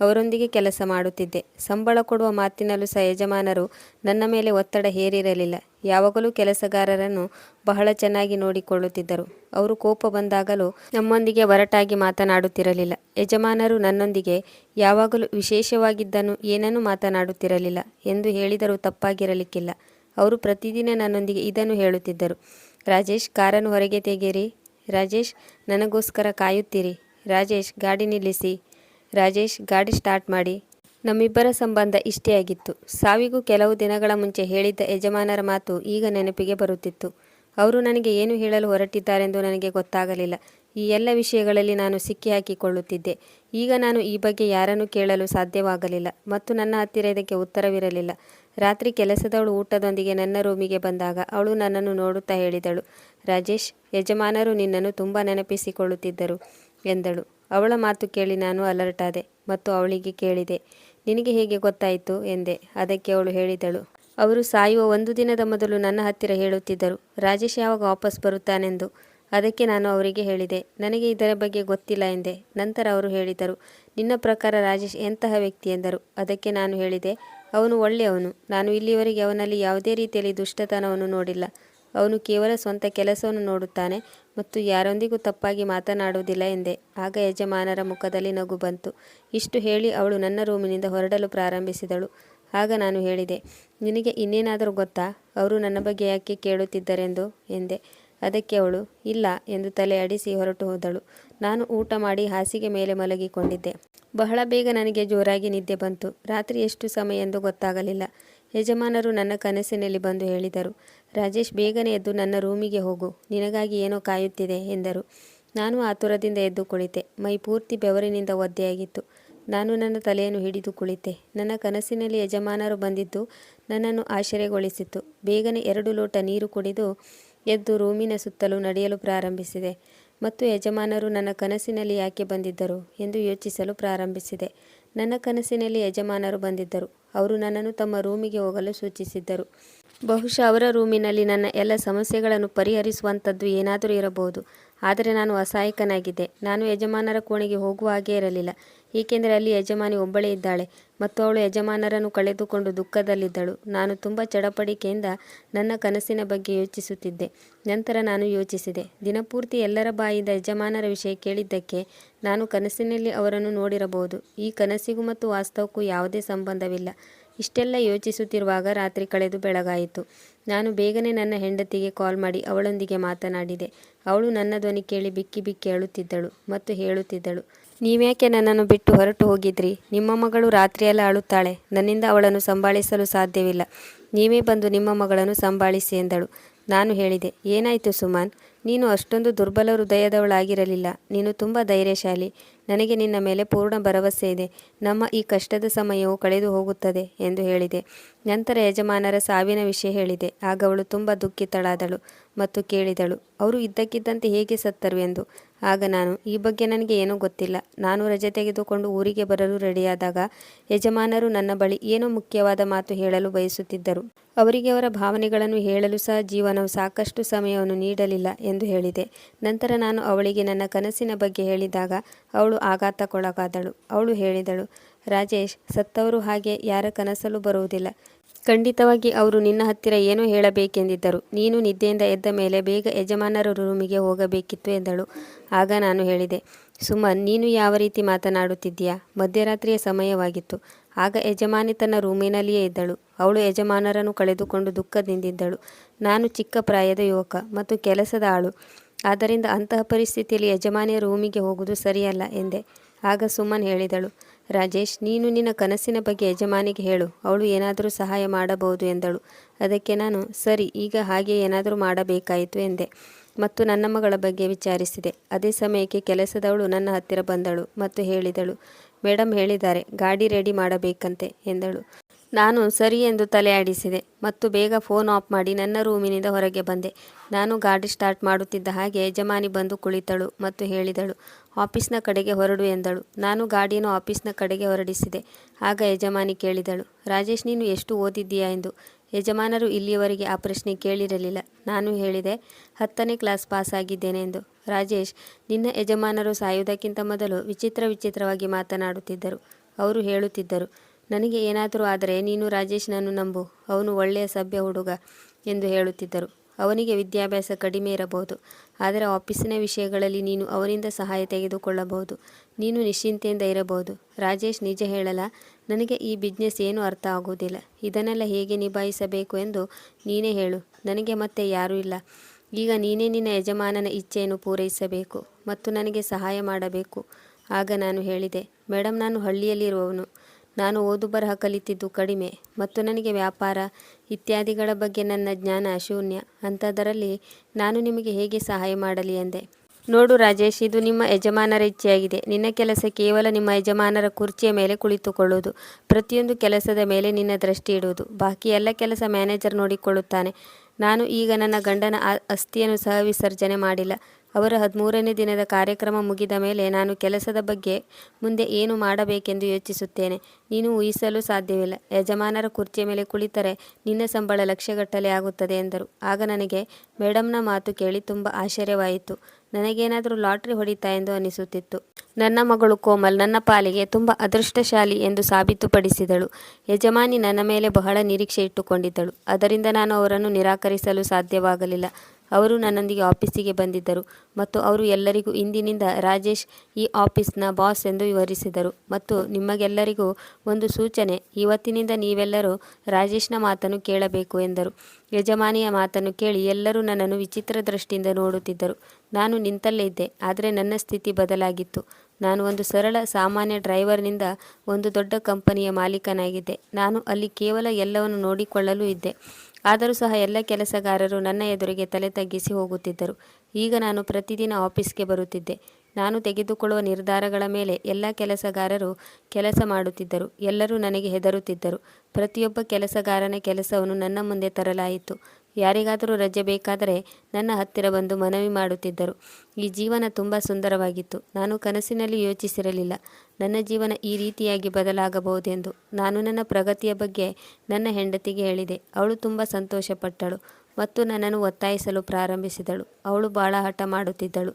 ಅವರೊಂದಿಗೆ ಕೆಲಸ ಮಾಡುತ್ತಿದ್ದೆ. ಸಂಬಳ ಕೊಡುವ ಮಾತಿನಲ್ಲೂ ಸಹ ಯಜಮಾನರು ನನ್ನ ಮೇಲೆ ಒತ್ತಡ ಹೇರಿರಲಿಲ್ಲ. ಯಾವಾಗಲೂ ಕೆಲಸಗಾರರನ್ನು ಬಹಳ ಚೆನ್ನಾಗಿ ನೋಡಿಕೊಳ್ಳುತ್ತಿದ್ದರು. ಅವರು ಕೋಪ ಬಂದಾಗಲೂ ನಮ್ಮೊಂದಿಗೆ ಒರಟಾಗಿ ಮಾತನಾಡುತ್ತಿರಲಿಲ್ಲ. ಯಜಮಾನರು ನನ್ನೊಂದಿಗೆ ಯಾವಾಗಲೂ ವಿಶೇಷವಾಗಿದ್ದನ್ನು ಏನನ್ನೂ ಮಾತನಾಡುತ್ತಿರಲಿಲ್ಲ ಎಂದು ಹೇಳಿದರೂ ತಪ್ಪಾಗಿರಲಿಕ್ಕಿಲ್ಲ. ಅವರು ಪ್ರತಿದಿನ ನನ್ನೊಂದಿಗೆ ಇದನ್ನು ಹೇಳುತ್ತಿದ್ದರು. ರಾಜೇಶ್, ಕಾರನ್ನು ಹೊರಗೆ ತೆಗೆಯಿರಿ. ರಾಜೇಶ್, ನನಗೋಸ್ಕರ ಕಾಯುತ್ತೀರಿ. ರಾಜೇಶ್, ಗಾಡಿ ನಿಲ್ಲಿಸಿ. ರಾಜೇಶ್, ಗಾಡಿ ಸ್ಟಾರ್ಟ್ ಮಾಡಿ. ನಮ್ಮಿಬ್ಬರ ಸಂಬಂಧ ಇಷ್ಟೇ ಆಗಿತ್ತು. ಸಾವಿಗೂ ಕೆಲವು ದಿನಗಳ ಮುಂಚೆ ಹೇಳಿದ್ದ ಯಜಮಾನರ ಮಾತು ಈಗ ನೆನಪಿಗೆ ಬರುತ್ತಿತ್ತು. ಅವರು ನನಗೆ ಏನು ಹೇಳಲು ಹೊರಟಿದ್ದಾರೆಂದು ನನಗೆ ಗೊತ್ತಾಗಲಿಲ್ಲ. ಈ ಎಲ್ಲ ವಿಷಯಗಳಲ್ಲಿ ನಾನು ಸಿಕ್ಕಿ ಹಾಕಿಕೊಳ್ಳುತ್ತಿದ್ದೆ ಈಗ ನಾನು ಈ ಬಗ್ಗೆ ಯಾರನ್ನು ಕೇಳಲು ಸಾಧ್ಯವಾಗಲಿಲ್ಲ ಮತ್ತು ನನ್ನ ಹತ್ತಿರ ಇದಕ್ಕೆ ಉತ್ತರವಿರಲಿಲ್ಲ. ರಾತ್ರಿ ಕೆಲಸದವಳು ಊಟದೊಂದಿಗೆ ನನ್ನ ರೂಮಿಗೆ ಬಂದಾಗ ಅವಳು ನನ್ನನ್ನು ನೋಡುತ್ತಾ ಹೇಳಿದಳು. ರಾಜೇಶ್, ಯಜಮಾನರು ನಿನ್ನನ್ನು ತುಂಬ ನೆನಪಿಸಿಕೊಳ್ಳುತ್ತಿದ್ದರು ಎಂದಳು. ಅವಳ ಮಾತು ಕೇಳಿ ನಾನು ಅಲರ್ಟಾದೆ ಮತ್ತು ಅವಳಿಗೆ ಕೇಳಿದೆ, ನಿನಗೆ ಹೇಗೆ ಗೊತ್ತಾಯಿತು ಎಂದೆ. ಅದಕ್ಕೆ ಅವಳು ಹೇಳಿದಳು, ಅವರು ಸಾಯುವ ಒಂದು ದಿನದ ಮೊದಲು ನನ್ನ ಹತ್ತಿರ ಹೇಳುತ್ತಿದ್ದರು, ರಾಜೇಶ್ ಯಾವಾಗ ವಾಪಸ್ ಬರುತ್ತಾನೆಂದು. ಅದಕ್ಕೆ ನಾನು ಅವರಿಗೆ ಹೇಳಿದೆ, ನನಗೆ ಇದರ ಬಗ್ಗೆ ಗೊತ್ತಿಲ್ಲ ಎಂದೆ. ನಂತರ ಅವರು ಹೇಳಿದರು, ನಿನ್ನ ಪ್ರಕಾರ ರಾಜೇಶ್ ಎಂತಹ ವ್ಯಕ್ತಿ ಎಂದರು. ಅದಕ್ಕೆ ನಾನು ಹೇಳಿದೆ, ಅವನು ಒಳ್ಳೆಯವನು, ನಾನು ಇಲ್ಲಿಯವರೆಗೆ ಅವನಲ್ಲಿ ಯಾವುದೇ ರೀತಿಯಲ್ಲಿ ದುಷ್ಟತನವನ್ನು ನೋಡಿಲ್ಲ. ಅವನು ಕೇವಲ ಸ್ವಂತ ಕೆಲಸವನ್ನು ನೋಡುತ್ತಾನೆ ಮತ್ತು ಯಾರೊಂದಿಗೂ ತಪ್ಪಾಗಿ ಮಾತನಾಡುವುದಿಲ್ಲ ಎಂದೆ. ಆಗ ಯಜಮಾನರ ಮುಖದಲ್ಲಿ ನಗು ಬಂತು. ಇಷ್ಟು ಹೇಳಿ ಅವಳು ನನ್ನ ರೂಮಿನಿಂದ ಹೊರಡಲು ಪ್ರಾರಂಭಿಸಿದಳು. ಆಗ ನಾನು ಹೇಳಿದೆ, ನಿನಗೆ ಇನ್ನೇನಾದರೂ ಗೊತ್ತಾ? ಅವರು ನನ್ನ ಬಗ್ಗೆ ಯಾಕೆ ಕೇಳುತ್ತಿದ್ದರೆಂದು ಎಂದೆ. ಅದಕ್ಕೆ ಅವಳು, ಇಲ್ಲ ಎಂದು ತಲೆ ಅಡಿಸಿ ಹೊರಟು ಹೋದಳು. ನಾನು ಊಟ ಮಾಡಿ ಹಾಸಿಗೆ ಮೇಲೆ ಮಲಗಿಕೊಂಡಿದ್ದೆ. ಬಹಳ ಬೇಗ ನನಗೆ ಜೋರಾಗಿ ನಿದ್ದೆ ಬಂತು. ರಾತ್ರಿ ಎಷ್ಟು ಸಮಯ ಎಂದು ಗೊತ್ತಾಗಲಿಲ್ಲ. ಯಜಮಾನರು ನನ್ನ ಕನಸಿನಲ್ಲಿ ಬಂದು ಹೇಳಿದರು ರಾಜೇಶ್, ಬೇಗನೆ ಎದ್ದು ನನ್ನ ರೂಮಿಗೆ ಹೋಗು. ನಿನಗಾಗಿ ಏನೋ ಕಾಯುತ್ತಿದೆ ಎಂದರು. ನಾನು ಆತುರದಿಂದ ಎದ್ದು ಕುಳಿತೆ. ಮೈ ಪೂರ್ತಿ ಬೆವರಿನಿಂದ ಒದ್ದೆಯಾಗಿತ್ತು. ನಾನು ನನ್ನ ತಲೆಯನ್ನು ಹಿಡಿದು ಕುಳಿತೆ. ನನ್ನ ಕನಸಿನಲ್ಲಿ ಯಜಮಾನರು ಬಂದಿದ್ದು ನನ್ನನ್ನು ಆಶ್ಚರ್ಯಗೊಳಿಸಿತ್ತು. ಬೇಗನೆ ಎರಡು ಲೋಟ ನೀರು ಕುಡಿದು ಎದ್ದು ರೂಮಿನ ಸುತ್ತಲೂ ನಡೆಯಲು ಪ್ರಾರಂಭಿಸಿದೆ. ಮತ್ತು ಯಜಮಾನರು ನನ್ನ ಕನಸಿನಲ್ಲಿ ಯಾಕೆ ಬಂದಿದ್ದರು ಎಂದು ಯೋಚಿಸಲು ಪ್ರಾರಂಭಿಸಿದೆ. ನನ್ನ ಕನಸಿನಲ್ಲಿ ಯಜಮಾನರು ಬಂದಿದ್ದರು. ಅವರು ನನ್ನನ್ನು ತಮ್ಮ ರೂಮಿಗೆ ಹೋಗಲು ಸೂಚಿಸಿದ್ದರು. ಬಹುಶಃ ಅವರ ರೂಮಿನಲ್ಲಿ ನನ್ನ ಎಲ್ಲ ಸಮಸ್ಯೆಗಳನ್ನು ಪರಿಹರಿಸುವಂಥದ್ದು ಏನಾದರೂ ಇರಬಹುದು. ಆದರೆ ನಾನು ಅಸಹಾಯಕನಾಗಿದ್ದೆ. ನಾನು ಯಜಮಾನರ ಕೋಣೆಗೆ ಹೋಗುವ ಹಾಗೆ ಇರಲಿಲ್ಲ. ಏಕೆಂದರೆ ಅಲ್ಲಿ ಯಜಮಾನಿ ಒಬ್ಬಳೇ ಇದ್ದಾಳೆ ಮತ್ತು ಅವಳು ಯಜಮಾನರನ್ನು ಕಳೆದುಕೊಂಡು ದುಃಖದಲ್ಲಿದ್ದಳು. ನಾನು ತುಂಬ ಚಡಪಡಿಕೆಯಿಂದ ನನ್ನ ಕನಸಿನ ಬಗ್ಗೆ ಯೋಚಿಸುತ್ತಿದ್ದೆ. ನಂತರ ನಾನು ಯೋಚಿಸಿದೆ. ದಿನಪೂರ್ತಿ ಎಲ್ಲರ ಬಾಯಿಂದ ಯಜಮಾನರ ವಿಷಯ ಕೇಳಿದ್ದಕ್ಕೆ ನಾನು ಕನಸಿನಲ್ಲಿ ಅವರನ್ನು ನೋಡಿರಬಹುದು. ಈ ಕನಸಿಗೂ ಮತ್ತು ವಾಸ್ತವಕ್ಕೂ ಯಾವುದೇ ಸಂಬಂಧವಿಲ್ಲ. ಇಷ್ಟೆಲ್ಲ ಯೋಚಿಸುತ್ತಿರುವಾಗ ರಾತ್ರಿ ಕಳೆದು ಬೆಳಗಾಯಿತು. ನಾನು ಬೇಗನೆ ನನ್ನ ಹೆಂಡತಿಗೆ ಕಾಲ್ ಮಾಡಿ ಅವಳೊಂದಿಗೆ ಮಾತನಾಡಿದೆ. ಅವಳು ನನ್ನ ಧ್ವನಿ ಕೇಳಿ ಬಿಕ್ಕಿ ಬಿಕ್ಕಿ ಅಳುತ್ತಿದ್ದಳು ಮತ್ತು ಹೇಳುತ್ತಿದ್ದಳು. ನೀವ್ಯಾಕೆ ನನ್ನನ್ನು ಬಿಟ್ಟು ಹೊರಟು ಹೋಗಿದ್ರಿ? ನಿಮ್ಮ ಮಗಳು ರಾತ್ರಿಯೆಲ್ಲ ಅಳುತ್ತಾಳೆ. ನನ್ನಿಂದ ಅವಳನ್ನು ಸಂಭಾಳಿಸಲು ಸಾಧ್ಯವಿಲ್ಲ. ನೀವೇ ಬಂದು ನಿಮ್ಮ ಮಗಳನ್ನು ಸಂಭಾಳಿಸಿ ಎಂದಳು. ನಾನು ಹೇಳಿದೆ, ಏನಾಯಿತು ಸುಮಾನ್? ನೀನು ಅಷ್ಟೊಂದು ದುರ್ಬಲ ಹೃದಯದವಳಾಗಿರಲಿಲ್ಲ. ನೀನು ತುಂಬ ಧೈರ್ಯಶಾಲಿ. ನನಗೆ ನಿನ್ನ ಮೇಲೆ ಪೂರ್ಣ ಭರವಸೆ ಇದೆ. ನಮ್ಮ ಈ ಕಷ್ಟದ ಸಮಯವು ಕಳೆದು ಹೋಗುತ್ತದೆ ಎಂದು ಹೇಳಿದೆ. ನಂತರ ಯಜಮಾನರ ಸಾವಿನ ವಿಷಯ ಹೇಳಿದೆ. ಆಗ ಅವಳು ತುಂಬ ದುಃಖಿತಳಾದಳು ಮತ್ತು ಕೇಳಿದಳು, ಅವರು ಇದ್ದಕ್ಕಿದ್ದಂತೆ ಹೇಗೆ ಸತ್ತರು ಎಂದು? ಆಗ ನಾನು, ಈ ಬಗ್ಗೆ ನನಗೆ ಏನೂ ಗೊತ್ತಿಲ್ಲ. ನಾನು ರಜೆ ತೆಗೆದುಕೊಂಡು ಊರಿಗೆ ಬರಲು ರೆಡಿಯಾದಾಗ ಯಜಮಾನರು ನನ್ನ ಬಳಿ ಏನೋ ಮುಖ್ಯವಾದ ಮಾತು ಹೇಳಲು ಬಯಸುತ್ತಿದ್ದರು. ಅವರಿಗೆ ಅವರ ಭಾವನೆಗಳನ್ನು ಹೇಳಲು ಸಹ ಜೀವನವು ಸಾಕಷ್ಟು ಸಮಯವನ್ನು ನೀಡಲಿಲ್ಲ ಎಂದು ಹೇಳಿದೆ. ನಂತರ ನಾನು ಅವಳಿಗೆ ನನ್ನ ಕನಸಿನ ಬಗ್ಗೆ ಹೇಳಿದಾಗ, ಅವಳು ಆಘಾತಕ್ಕೊಳಗಾದಳು. ಅವಳು ಹೇಳಿದಳು, ರಾಜೇಶ್, ಸತ್ತವರು ಹಾಗೆ ಯಾರ ಕನಸಲು ಬರುವುದಿಲ್ಲ. ಖಂಡಿತವಾಗಿ ಅವರು ನಿನ್ನ ಹತ್ತಿರ ಏನೋ ಹೇಳಬೇಕೆಂದಿದ್ದರು. ನೀನು ನಿದ್ದೆಯಿಂದ ಎದ್ದ ಮೇಲೆ ಬೇಗ ಯಜಮಾನರ ರೂಮಿಗೆ ಹೋಗಬೇಕಿತ್ತು ಎಂದಳು. ಆಗ ನಾನು ಹೇಳಿದೆ, ಸುಮನ್, ನೀನು ಯಾವ ರೀತಿ ಮಾತನಾಡುತ್ತಿದ್ದೀಯಾ? ಮಧ್ಯರಾತ್ರಿಯ ಸಮಯವಾಗಿತ್ತು. ಆಗ ಯಜಮಾನಿ ತನ್ನ ರೂಮಿನಲ್ಲಿಯೇ ಇದ್ದಳು. ಅವಳು ಯಜಮಾನರನ್ನು ಕಳೆದುಕೊಂಡು ದುಃಖದಿಂದಿದ್ದಳು. ನಾನು ಚಿಕ್ಕ ಪ್ರಾಯದ ಯುವಕ ಮತ್ತು ಕೆಲಸದ ಆಳು. ಆದ್ದರಿಂದ ಅಂತಹ ಪರಿಸ್ಥಿತಿಯಲ್ಲಿ ಯಜಮಾನಿಯ ರೂಮಿಗೆ ಹೋಗುವುದು ಸರಿಯಲ್ಲ ಎಂದೆ. ಆಗ ಸುಮನ್ ಹೇಳಿದಳು, ರಾಜೇಶ್, ನೀನು ನಿನ್ನ ಕನಸಿನ ಬಗ್ಗೆ ಯಜಮಾನಿಗೆ ಹೇಳು, ಅವಳು ಏನಾದರೂ ಸಹಾಯ ಮಾಡಬಹುದು ಎಂದಳು. ಅದಕ್ಕೆ ನಾನು, ಸರಿ, ಈಗ ಹಾಗೆ ಏನಾದರೂ ಮಾಡಬೇಕಾಯಿತು ಎಂದೆ ಮತ್ತು ನನ್ನ ಮಗಳ ಬಗ್ಗೆ ವಿಚಾರಿಸಿದೆ. ಅದೇ ಸಮಯಕ್ಕೆ ಕೆಲಸದವಳು ನನ್ನ ಹತ್ತಿರ ಬಂದಳು ಮತ್ತು ಹೇಳಿದಳು ಮೇಡಮ್ ಹೇಳಿದ್ದಾರೆ, ಗಾಡಿ ರೆಡಿ ಮಾಡಬೇಕಂತೆ ಎಂದಳು. ನಾನು ಸರಿ ಎಂದು ತಲೆ ಆಡಿಸಿದೆ ಮತ್ತು ಬೇಗ ಫೋನ್ ಆಫ್ ಮಾಡಿ ನನ್ನ ರೂಮಿನಿಂದ ಹೊರಗೆ ಬಂದೆ. ನಾನು ಗಾಡಿ ಸ್ಟಾರ್ಟ್ ಮಾಡುತ್ತಿದ್ದ ಹಾಗೆ ಯಜಮಾನಿ ಬಂದು ಕುಳಿತಳು ಮತ್ತು ಹೇಳಿದಳು, ಆಫೀಸ್ನ ಕಡೆಗೆ ಹೊರಡು ಎಂದಳು. ನಾನು ಗಾಡಿಯನ್ನು ಆಫೀಸ್ನ ಕಡೆಗೆ ಹೊರಡಿಸಿದೆ. ಆಗ ಯಜಮಾನಿ ಕೇಳಿದಳು, ರಾಜೇಶ್, ನೀನು ಎಷ್ಟು ಓದಿದ್ದೀಯಾ? ಎಂದು. ಯಜಮಾನರು ಇಲ್ಲಿಯವರೆಗೆ ಆ ಪ್ರಶ್ನೆ ಕೇಳಿರಲಿಲ್ಲ. ನಾನು ಹೇಳಿದೆ, ಹತ್ತನೇ ಕ್ಲಾಸ್ ಪಾಸ್ ಆಗಿದ್ದೇನೆ ಎಂದು. ರಾಜೇಶ್, ನಿನ್ನ ಯಜಮಾನರು ಸಾಯುವುದಕ್ಕಿಂತ ಮೊದಲು ವಿಚಿತ್ರ ವಿಚಿತ್ರವಾಗಿ ಮಾತನಾಡುತ್ತಿದ್ದರು. ಅವರು ಹೇಳುತ್ತಿದ್ದರು ನನಗೆ ಏನಾದರೂ ಆದರೆ ನೀನು ರಾಜೇಶ್ನನ್ನು ನಂಬು. ಅವನು ಒಳ್ಳೆಯ ಸಭ್ಯ ಹುಡುಗ ಎಂದು ಹೇಳುತ್ತಿದ್ದರು. ಅವನಿಗೆ ವಿದ್ಯಾಭ್ಯಾಸ ಕಡಿಮೆ ಇರಬಹುದು. ಆದರೆ ಆಫೀಸಿನ ವಿಷಯಗಳಲ್ಲಿ ನೀನು ಅವನಿಂದ ಸಹಾಯ ತೆಗೆದುಕೊಳ್ಳಬಹುದು. ನೀನು ನಿಶ್ಚಿಂತೆಯಿಂದ ಇರಬಹುದು. ರಾಜೇಶ್ ನಿಜ ಹೇಳಲ್ಲ, ನನಗೆ ಈ ಬಿಸ್ನೆಸ್ ಏನೂ ಅರ್ಥ ಆಗುವುದಿಲ್ಲ. ಇದನ್ನೆಲ್ಲ ಹೇಗೆ ನಿಭಾಯಿಸಬೇಕು ಎಂದು ನೀನೇ ಹೇಳು. ನನಗೆ ಮತ್ತೆ ಯಾರೂ ಇಲ್ಲ. ಈಗ ನೀನೇ ನಿನ್ನ ಯಜಮಾನನ ಇಚ್ಛೆಯನ್ನು ಪೂರೈಸಬೇಕು ಮತ್ತು ನನಗೆ ಸಹಾಯ ಮಾಡಬೇಕು. ಆಗ ನಾನು ಹೇಳಿದೆ ಮೇಡಮ್ ನಾನು ಹಳ್ಳಿಯಲ್ಲಿರುವವನು. ನಾನು ಓದು ಬರಹ ಕಲಿತಿದ್ದು ಕಡಿಮೆ ಮತ್ತು ನನಗೆ ವ್ಯಾಪಾರ ಇತ್ಯಾದಿಗಳ ಬಗ್ಗೆ ನನ್ನ ಜ್ಞಾನ ಶೂನ್ಯ. ಅಂಥದರಲ್ಲಿ ನಾನು ನಿಮಗೆ ಹೇಗೆ ಸಹಾಯ ಮಾಡಲಿ ಎಂದೆ ನೋಡು ರಾಜೇಶ್, ಇದು ನಿಮ್ಮ ಯಜಮಾನರ ಇಚ್ಛೆಯಾಗಿದೆ. ನಿನ್ನ ಕೆಲಸ ಕೇವಲ ನಿಮ್ಮ ಯಜಮಾನರ ಕುರ್ಚಿಯ ಮೇಲೆ ಕುಳಿತುಕೊಳ್ಳುವುದು. ಪ್ರತಿಯೊಂದು ಕೆಲಸದ ಮೇಲೆ ನಿನ್ನ ದೃಷ್ಟಿ ಇಡುವುದು. ಬಾಕಿ ಎಲ್ಲ ಕೆಲಸ ಮ್ಯಾನೇಜರ್ ನೋಡಿಕೊಳ್ಳುತ್ತಾನೆ. ನಾನು ಈಗ ನನ್ನ ಗಂಡನ ಅಸ್ಥಿಯನ್ನು ಸಹ ವಿಸರ್ಜನೆ ಮಾಡಿಲ್ಲ. ಅವರ ಹದಿಮೂರನೇ ದಿನದ ಕಾರ್ಯಕ್ರಮ ಮುಗಿದ ಮೇಲೆ ನಾನು ಕೆಲಸದ ಬಗ್ಗೆ ಮುಂದೆ ಏನು ಮಾಡಬೇಕೆಂದು ಯೋಚಿಸುತ್ತೇನೆ. ನೀನು ಊಹಿಸಲು ಸಾಧ್ಯವಿಲ್ಲ. ಯಜಮಾನರ ಕುರ್ಚಿಯ ಮೇಲೆ ಕುಳಿತರೆ ನಿನ್ನ ಸಂಬಳ ಲಕ್ಷಗಟ್ಟಲೆ ಆಗುತ್ತದೆ ಎಂದರು. ಆಗ ನನಗೆ ಮೇಡಮ್ನ ಮಾತು ಕೇಳಿ ತುಂಬ ಆಶ್ಚರ್ಯವಾಯಿತು. ನನಗೇನಾದರೂ ಲಾಟ್ರಿ ಹೊಡಿತಾ ಎಂದು ಅನಿಸುತ್ತಿತ್ತು. ನನ್ನ ಮಗಳು ಕೋಮಲ್ ನನ್ನ ಪಾಲಿಗೆ ತುಂಬ ಅದೃಷ್ಟಶಾಲಿ ಎಂದು ಸಾಬೀತುಪಡಿಸಿದಳು. ಯಜಮಾನಿ ನನ್ನ ಮೇಲೆ ಬಹಳ ನಿರೀಕ್ಷೆ ಇಟ್ಟುಕೊಂಡಿದ್ದಳು. ಅದರಿಂದ ನಾನು ಅವರನ್ನು ನಿರಾಕರಿಸಲು ಸಾಧ್ಯವಾಗಲಿಲ್ಲ. ಅವರು ನನ್ನೊಂದಿಗೆ ಆಫೀಸಿಗೆ ಬಂದಿದ್ದರು ಮತ್ತು ಅವರು ಎಲ್ಲರಿಗೂ ಇಂದಿನಿಂದ ರಾಜೇಶ್ ಈ ಆಫೀಸ್ನ ಬಾಸ್ ಎಂದು ವಿವರಿಸಿದರು. ಮತ್ತು ನಿಮಗೆಲ್ಲರಿಗೂ ಒಂದು ಸೂಚನೆ, ಇವತ್ತಿನಿಂದ ನೀವೆಲ್ಲರೂ ರಾಜೇಶ್ನ ಮಾತನ್ನು ಕೇಳಬೇಕು ಎಂದರು. ಯಜಮಾನಿಯ ಮಾತನ್ನು ಕೇಳಿ ಎಲ್ಲರೂ ನನ್ನನ್ನು ವಿಚಿತ್ರ ದೃಷ್ಟಿಯಿಂದ ನೋಡುತ್ತಿದ್ದರು. ನಾನು ನಿಂತಲ್ಲೇ ಇದ್ದೆ, ಆದರೆ ನನ್ನ ಸ್ಥಿತಿ ಬದಲಾಗಿತ್ತು. ನಾನು ಒಂದು ಸರಳ, ಸಾಮಾನ್ಯ ಡ್ರೈವರ್ನಿಂದ ಒಂದು ದೊಡ್ಡ ಕಂಪನಿಯ ಮಾಲೀಕನಾಗಿದ್ದೆ. ನಾನು ಅಲ್ಲಿ ಕೇವಲ ಎಲ್ಲವನ್ನು ನೋಡಿಕೊಳ್ಳಲು ಇದ್ದೆ. ಆದರೂ ಸಹ ಎಲ್ಲ ಕೆಲಸಗಾರರು ನನ್ನ ಎದುರಿಗೆ ತಲೆ ತಗ್ಗಿಸಿ ಹೋಗುತ್ತಿದ್ದರು. ಈಗ ನಾನು ಪ್ರತಿದಿನ ಆಫೀಸ್ಗೆ ಬರುತ್ತಿದ್ದೆ. ನಾನು ತೆಗೆದುಕೊಳ್ಳುವ ನಿರ್ಧಾರಗಳ ಮೇಲೆ ಎಲ್ಲ ಕೆಲಸಗಾರರು ಕೆಲಸ ಮಾಡುತ್ತಿದ್ದರು. ಎಲ್ಲರೂ ನನಗೆ ಹೆದರುತ್ತಿದ್ದರು. ಪ್ರತಿಯೊಬ್ಬ ಕೆಲಸಗಾರನ ಕೆಲಸವನ್ನು ನನ್ನ ಮುಂದೆ ತರಲಾಯಿತು. ಯಾರಿಗಾದರೂ ರಜೆ ಬೇಕಾದರೆ ನನ್ನ ಹತ್ತಿರ ಬಂದು ಮನವಿ ಮಾಡುತ್ತಿದ್ದರು. ಈ ಜೀವನ ತುಂಬ ಸುಂದರವಾಗಿತ್ತು. ನಾನು ಕನಸಿನಲ್ಲಿ ಯೋಚಿಸಿರಲಿಲ್ಲ. ನನ್ನ ಜೀವನ ಈ ರೀತಿಯಾಗಿ ಬದಲಾಗಬಹುದೆಂದು. ನಾನು ನನ್ನ ಪ್ರಗತಿಯ ಬಗ್ಗೆ ನನ್ನ ಹೆಂಡತಿಗೆ ಹೇಳಿದೆ. ಅವಳು ತುಂಬ ಸಂತೋಷಪಟ್ಟಳು ಮತ್ತು ನನ್ನನ್ನು ಒತ್ತಾಯಿಸಲು ಪ್ರಾರಂಭಿಸಿದಳು. ಅವಳು ಬಹಳ ಹಠ ಮಾಡುತ್ತಿದ್ದಳು.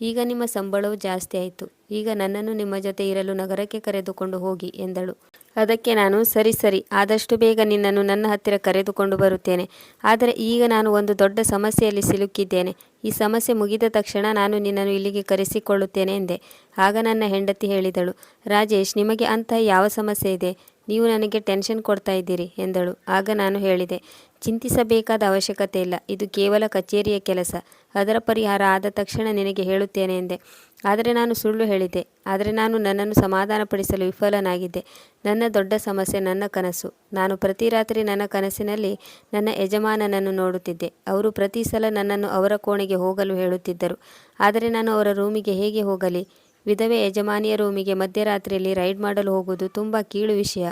ಈಗ ನಿಮ್ಮ ಸಂಬಳವು ಜಾಸ್ತಿ ಆಯಿತು. ಈಗ ನನ್ನನ್ನು ನಿಮ್ಮ ಜೊತೆ ಇರಲು ನಗರಕ್ಕೆ ಕರೆದುಕೊಂಡು ಹೋಗಿ ಎಂದಳು. ಅದಕ್ಕೆ ನಾನು, ಸರಿ ಸರಿ, ಆದಷ್ಟು ಬೇಗ ನಿನ್ನನ್ನು ನನ್ನ ಹತ್ತಿರ ಕರೆದುಕೊಂಡು ಬರುತ್ತೇನೆ. ಆದರೆ ಈಗ ನಾನು ಒಂದು ದೊಡ್ಡ ಸಮಸ್ಯೆಯಲ್ಲಿ ಸಿಲುಕಿದ್ದೇನೆ. ಈ ಸಮಸ್ಯೆ ಮುಗಿದ ತಕ್ಷಣ ನಾನು ನಿನ್ನನ್ನು ಇಲ್ಲಿಗೆ ಕರೆಸಿಕೊಳ್ಳುತ್ತೇನೆ ಎಂದೆ. ಆಗ ನನ್ನ ಹೆಂಡತಿ ಹೇಳಿದಳು, ರಾಜೇಶ್, ನಿಮಗೆ ಅಂತಹ ಯಾವ ಸಮಸ್ಯೆ ಇದೆ? ನೀವು ನನಗೆ ಟೆನ್ಷನ್ ಕೊಡ್ತಾ ಇದ್ದೀರಿ ಎಂದಳು. ಆಗ ನಾನು ಹೇಳಿದೆ, ಚಿಂತಿಸಬೇಕಾದ ಅವಶ್ಯಕತೆ ಇಲ್ಲ. ಇದು ಕೇವಲ ಕಚೇರಿಯ ಕೆಲಸ. ಅದರ ಪರಿಹಾರ ಆದ ತಕ್ಷಣ ನಿನಗೆ ಹೇಳುತ್ತೇನೆ ಎಂದೆ. ಆದರೆ ನಾನು ಸುಳ್ಳು ಹೇಳಿದೆ ಆದರೆ ನಾನು ನನ್ನನ್ನು ಸಮಾಧಾನಪಡಿಸಲು ವಿಫಲನಾಗಿದ್ದೆ. ನನ್ನ ದೊಡ್ಡ ಸಮಸ್ಯೆ ನನ್ನ ಕನಸು. ನಾನು ಪ್ರತಿ ರಾತ್ರಿ ನನ್ನ ಕನಸಿನಲ್ಲಿ ನನ್ನ ಯಜಮಾನನನ್ನು ನೋಡುತ್ತಿದ್ದೆ. ಅವರು ಪ್ರತಿ ಸಲ ನನ್ನನ್ನು ಅವರ ಕೋಣೆಗೆ ಹೋಗಲು ಹೇಳುತ್ತಿದ್ದರು. ಆದರೆ ನಾನು ಅವರ ರೂಮಿಗೆ ಹೇಗೆ ಹೋಗಲಿ? ವಿಧವೆ ಯಜಮಾನಿಯ ರೂಮಿಗೆ ಮಧ್ಯರಾತ್ರಿಯಲ್ಲಿ ರೈಡ್ ಮಾಡಲು ಹೋಗುವುದು ತುಂಬ ಕೀಳು ವಿಷಯ.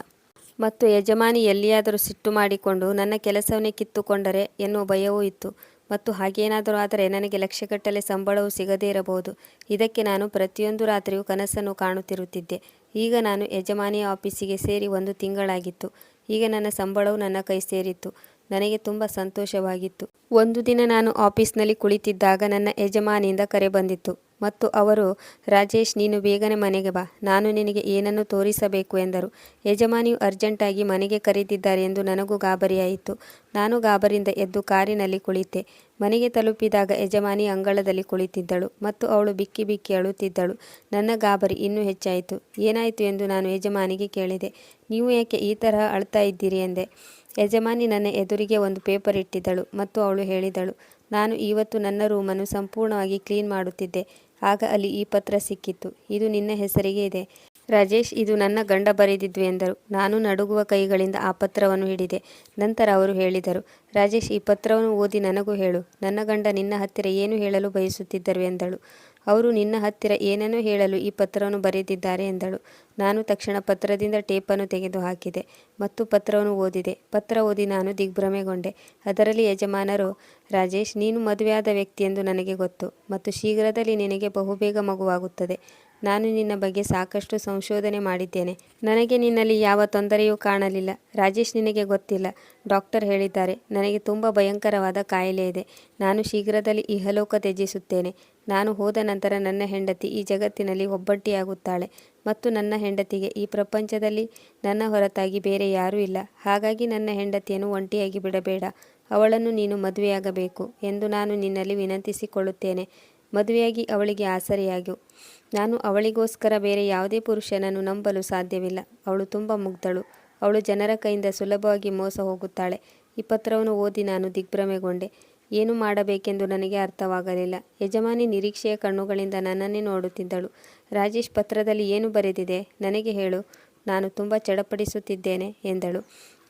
ಮತ್ತು ಯಜಮಾನಿ ಎಲ್ಲಿಯಾದರೂ ಸಿಟ್ಟು ಮಾಡಿಕೊಂಡು ನನ್ನ ಕೆಲಸವನ್ನೇ ಕಿತ್ತುಕೊಂಡರೆ ಎನ್ನುವ ಭಯವೂ ಇತ್ತು. ಮತ್ತು ಹಾಗೇನಾದರೂ ಆದರೆ ನನಗೆ ಲಕ್ಷಗಟ್ಟಲೆ ಸಂಬಳವೂ ಸಿಗದೇ ಇರಬಹುದು. ಇದಕ್ಕೆ ನಾನು ಪ್ರತಿಯೊಂದು ರಾತ್ರಿಯೂ ಕನಸನ್ನು ಕಾಣುತ್ತಿರುತ್ತಿದ್ದೆ. ಈಗ ನಾನು ಯಜಮಾನಿಯ ಆಫೀಸಿಗೆ ಸೇರಿ ಒಂದು ತಿಂಗಳಾಗಿತ್ತು. ಈಗ ನನ್ನ ಸಂಬಳವು ನನ್ನ ಕೈ ಸೇರಿತ್ತು. ನನಗೆ ತುಂಬ ಸಂತೋಷವಾಗಿತ್ತು. ಒಂದು ದಿನ ನಾನು ಆಫೀಸ್ನಲ್ಲಿ ಕುಳಿತಿದ್ದಾಗ ನನ್ನ ಯಜಮಾನಿಯಿಂದ ಕರೆ ಬಂದಿತ್ತು. ಮತ್ತು ಅವರು, ರಾಜೇಶ್, ನೀನು ಬೇಗನೆ ಮನೆಗೆ ಬಾ, ನಾನು ನಿನಗೆ ಏನನ್ನು ತೋರಿಸಬೇಕು ಎಂದರು. ಯಜಮಾನಿಯು ಅರ್ಜೆಂಟಾಗಿ ಮನೆಗೆ ಕರೆದಿದ್ದಾರೆ ಎಂದು ನನಗೂ ಗಾಬರಿಯಾಯಿತು. ನಾನು ಗಾಬರಿಯಿಂದ ಎದ್ದು ಕಾರಿನಲ್ಲಿ ಕುಳಿತೆ. ಮನೆಗೆ ತಲುಪಿದಾಗ ಯಜಮಾನಿ ಅಂಗಳದಲ್ಲಿ ಕುಳಿತಿದ್ದಳು ಮತ್ತು ಅವಳು ಬಿಕ್ಕಿ ಬಿಕ್ಕಿ ಅಳುತ್ತಿದ್ದಳು. ನನ್ನ ಗಾಬರಿ ಇನ್ನೂ ಹೆಚ್ಚಾಯಿತು. ಏನಾಯಿತು ಎಂದು ನಾನು ಯಜಮಾನಿಗೆ ಕೇಳಿದೆ. ನೀವು ಯಾಕೆ ಈ ತರಹ ಅಳ್ತಾ ಇದ್ದೀರಿ ಎಂದೆ. ಯಜಮಾನಿ ನನ್ನ ಎದುರಿಗೆ ಒಂದು ಪೇಪರ್ ಇಟ್ಟಿದ್ದಳು ಮತ್ತು ಅವಳು ಹೇಳಿದಳು, ನಾನು ಇವತ್ತು ನನ್ನ ರೂಮನ್ನು ಸಂಪೂರ್ಣವಾಗಿ ಕ್ಲೀನ್ ಮಾಡುತ್ತಿದ್ದೆ. ಆಗ ಅಲ್ಲಿ ಈ ಪತ್ರ ಸಿಕ್ಕಿತ್ತು ಇದು ನಿನ್ನ ಹೆಸರಿಗೆ ಇದೆ. ರಾಜೇಶ್, ಇದು ನನ್ನ ಗಂಡ ಬರೆದಿದ್ವಿ ಎಂದರು. ನಾನು ನಡುಗುವ ಕೈಗಳಿಂದ ಆ ಪತ್ರವನ್ನು ಹಿಡಿದೆ. ನಂತರ ಅವರು ಹೇಳಿದರು, ರಾಜೇಶ್, ಈ ಪತ್ರವನ್ನು ಓದಿ ನನಗೂ ಹೇಳು. ನನ್ನ ಗಂಡ ನಿನ್ನ ಹತ್ತಿರ ಏನು ಹೇಳಲು ಬಯಸುತ್ತಿದ್ದರು? ಎಂದಳು. ಅವರು ನಿನ್ನ ಹತ್ತಿರ ಏನನ್ನೂ ಹೇಳಲು ಈ ಪತ್ರವನ್ನು ಬರೆದಿದ್ದಾರೆ ಎಂದಳು. ನಾನು ತಕ್ಷಣ ಪತ್ರದಿಂದ ಟೇಪನ್ನು ತೆಗೆದು ಹಾಕಿದೆ ಮತ್ತು ಪತ್ರವನ್ನು ಓದಿದೆ. ಪತ್ರ ಓದಿ ನಾನು ದಿಗ್ಭ್ರಮೆಗೊಂಡೆ. ಅದರಲ್ಲಿ ಯಜಮಾನರು, ರಾಜೇಶ್, ನೀನು ಮದುವೆಯಾದ ವ್ಯಕ್ತಿ ಎಂದು ನನಗೆ ಗೊತ್ತು ಮತ್ತು ಶೀಘ್ರದಲ್ಲಿ ನಿನಗೆ ಬಹುಬೇಗ ಮಗುವಾಗುತ್ತದೆ. ನಾನು ನಿನ್ನ ಬಗ್ಗೆ ಸಾಕಷ್ಟು ಸಂಶೋಧನೆ ಮಾಡಿದ್ದೇನೆ. ನನಗೆ ನಿನ್ನಲ್ಲಿ ಯಾವ ತೊಂದರೆಯೂ ಕಾಣಲಿಲ್ಲ. ರಾಜೇಶ್ ನಿನಗೆ ಗೊತ್ತಿಲ್ಲ. ಡಾಕ್ಟರ್ ಹೇಳಿದ್ದಾರೆ, ನನಗೆ ತುಂಬ ಭಯಂಕರವಾದ ಕಾಯಿಲೆ ಇದೆ. ನಾನು ಶೀಘ್ರದಲ್ಲಿ ಇಹಲೋಕ ತ್ಯಜಿಸುತ್ತೇನೆ. ನಾನು ಹೋದ ನಂತರ ನನ್ನ ಹೆಂಡತಿ ಈ ಜಗತ್ತಿನಲ್ಲಿ ಒಬ್ಬಟ್ಟಿಯಾಗುತ್ತಾಳೆ ಮತ್ತು ನನ್ನ ಹೆಂಡತಿಗೆ ಈ ಪ್ರಪಂಚದಲ್ಲಿ ನನ್ನ ಹೊರತಾಗಿ ಬೇರೆ ಯಾರೂ ಇಲ್ಲ. ಹಾಗಾಗಿ ನನ್ನ ಹೆಂಡತಿಯನ್ನು ಒಂಟಿಯಾಗಿ ಬಿಡಬೇಡ. ಅವಳನ್ನು ನೀನು ಮದುವೆಯಾಗಬೇಕು ಎಂದು ನಾನು ನಿನ್ನಲ್ಲಿ ವಿನಂತಿಸಿಕೊಳ್ಳುತ್ತೇನೆ. ಮದುವೆಯಾಗಿ ಅವಳಿಗೆ ಆಸರೆಯಾಗು. ನಾನು ಅವಳಿಗೋಸ್ಕರ ಬೇರೆ ಯಾವುದೇ ಪುರುಷನನ್ನು ನಂಬಲು ಸಾಧ್ಯವಿಲ್ಲ. ಅವಳು ತುಂಬ ಮುಗ್ಧಳು. ಅವಳು ಜನರ ಕೈಯಿಂದ ಸುಲಭವಾಗಿ ಮೋಸ ಹೋಗುತ್ತಾಳೆ. ಈ ಪತ್ರವನ್ನು ಓದಿ ನಾನು ದಿಗ್ಭ್ರಮೆಗೊಂಡೆ. ಏನು ಮಾಡಬೇಕೆಂದು ನನಗೆ ಅರ್ಥವಾಗಲಿಲ್ಲ. ಯಜಮಾನಿ ನಿರೀಕ್ಷೆಯ ಕಣ್ಣುಗಳಿಂದ ನನ್ನನ್ನೇ ನೋಡುತ್ತಿದ್ದಳು. ರಾಜೇಶ್ ಪತ್ರದಲ್ಲಿ ಏನು ಬರೆದಿದೆ ನನಗೆ ಹೇಳು. ನಾನು ತುಂಬ ಚಡಪಡಿಸುತ್ತಿದ್ದೇನೆ ಎಂದಳು.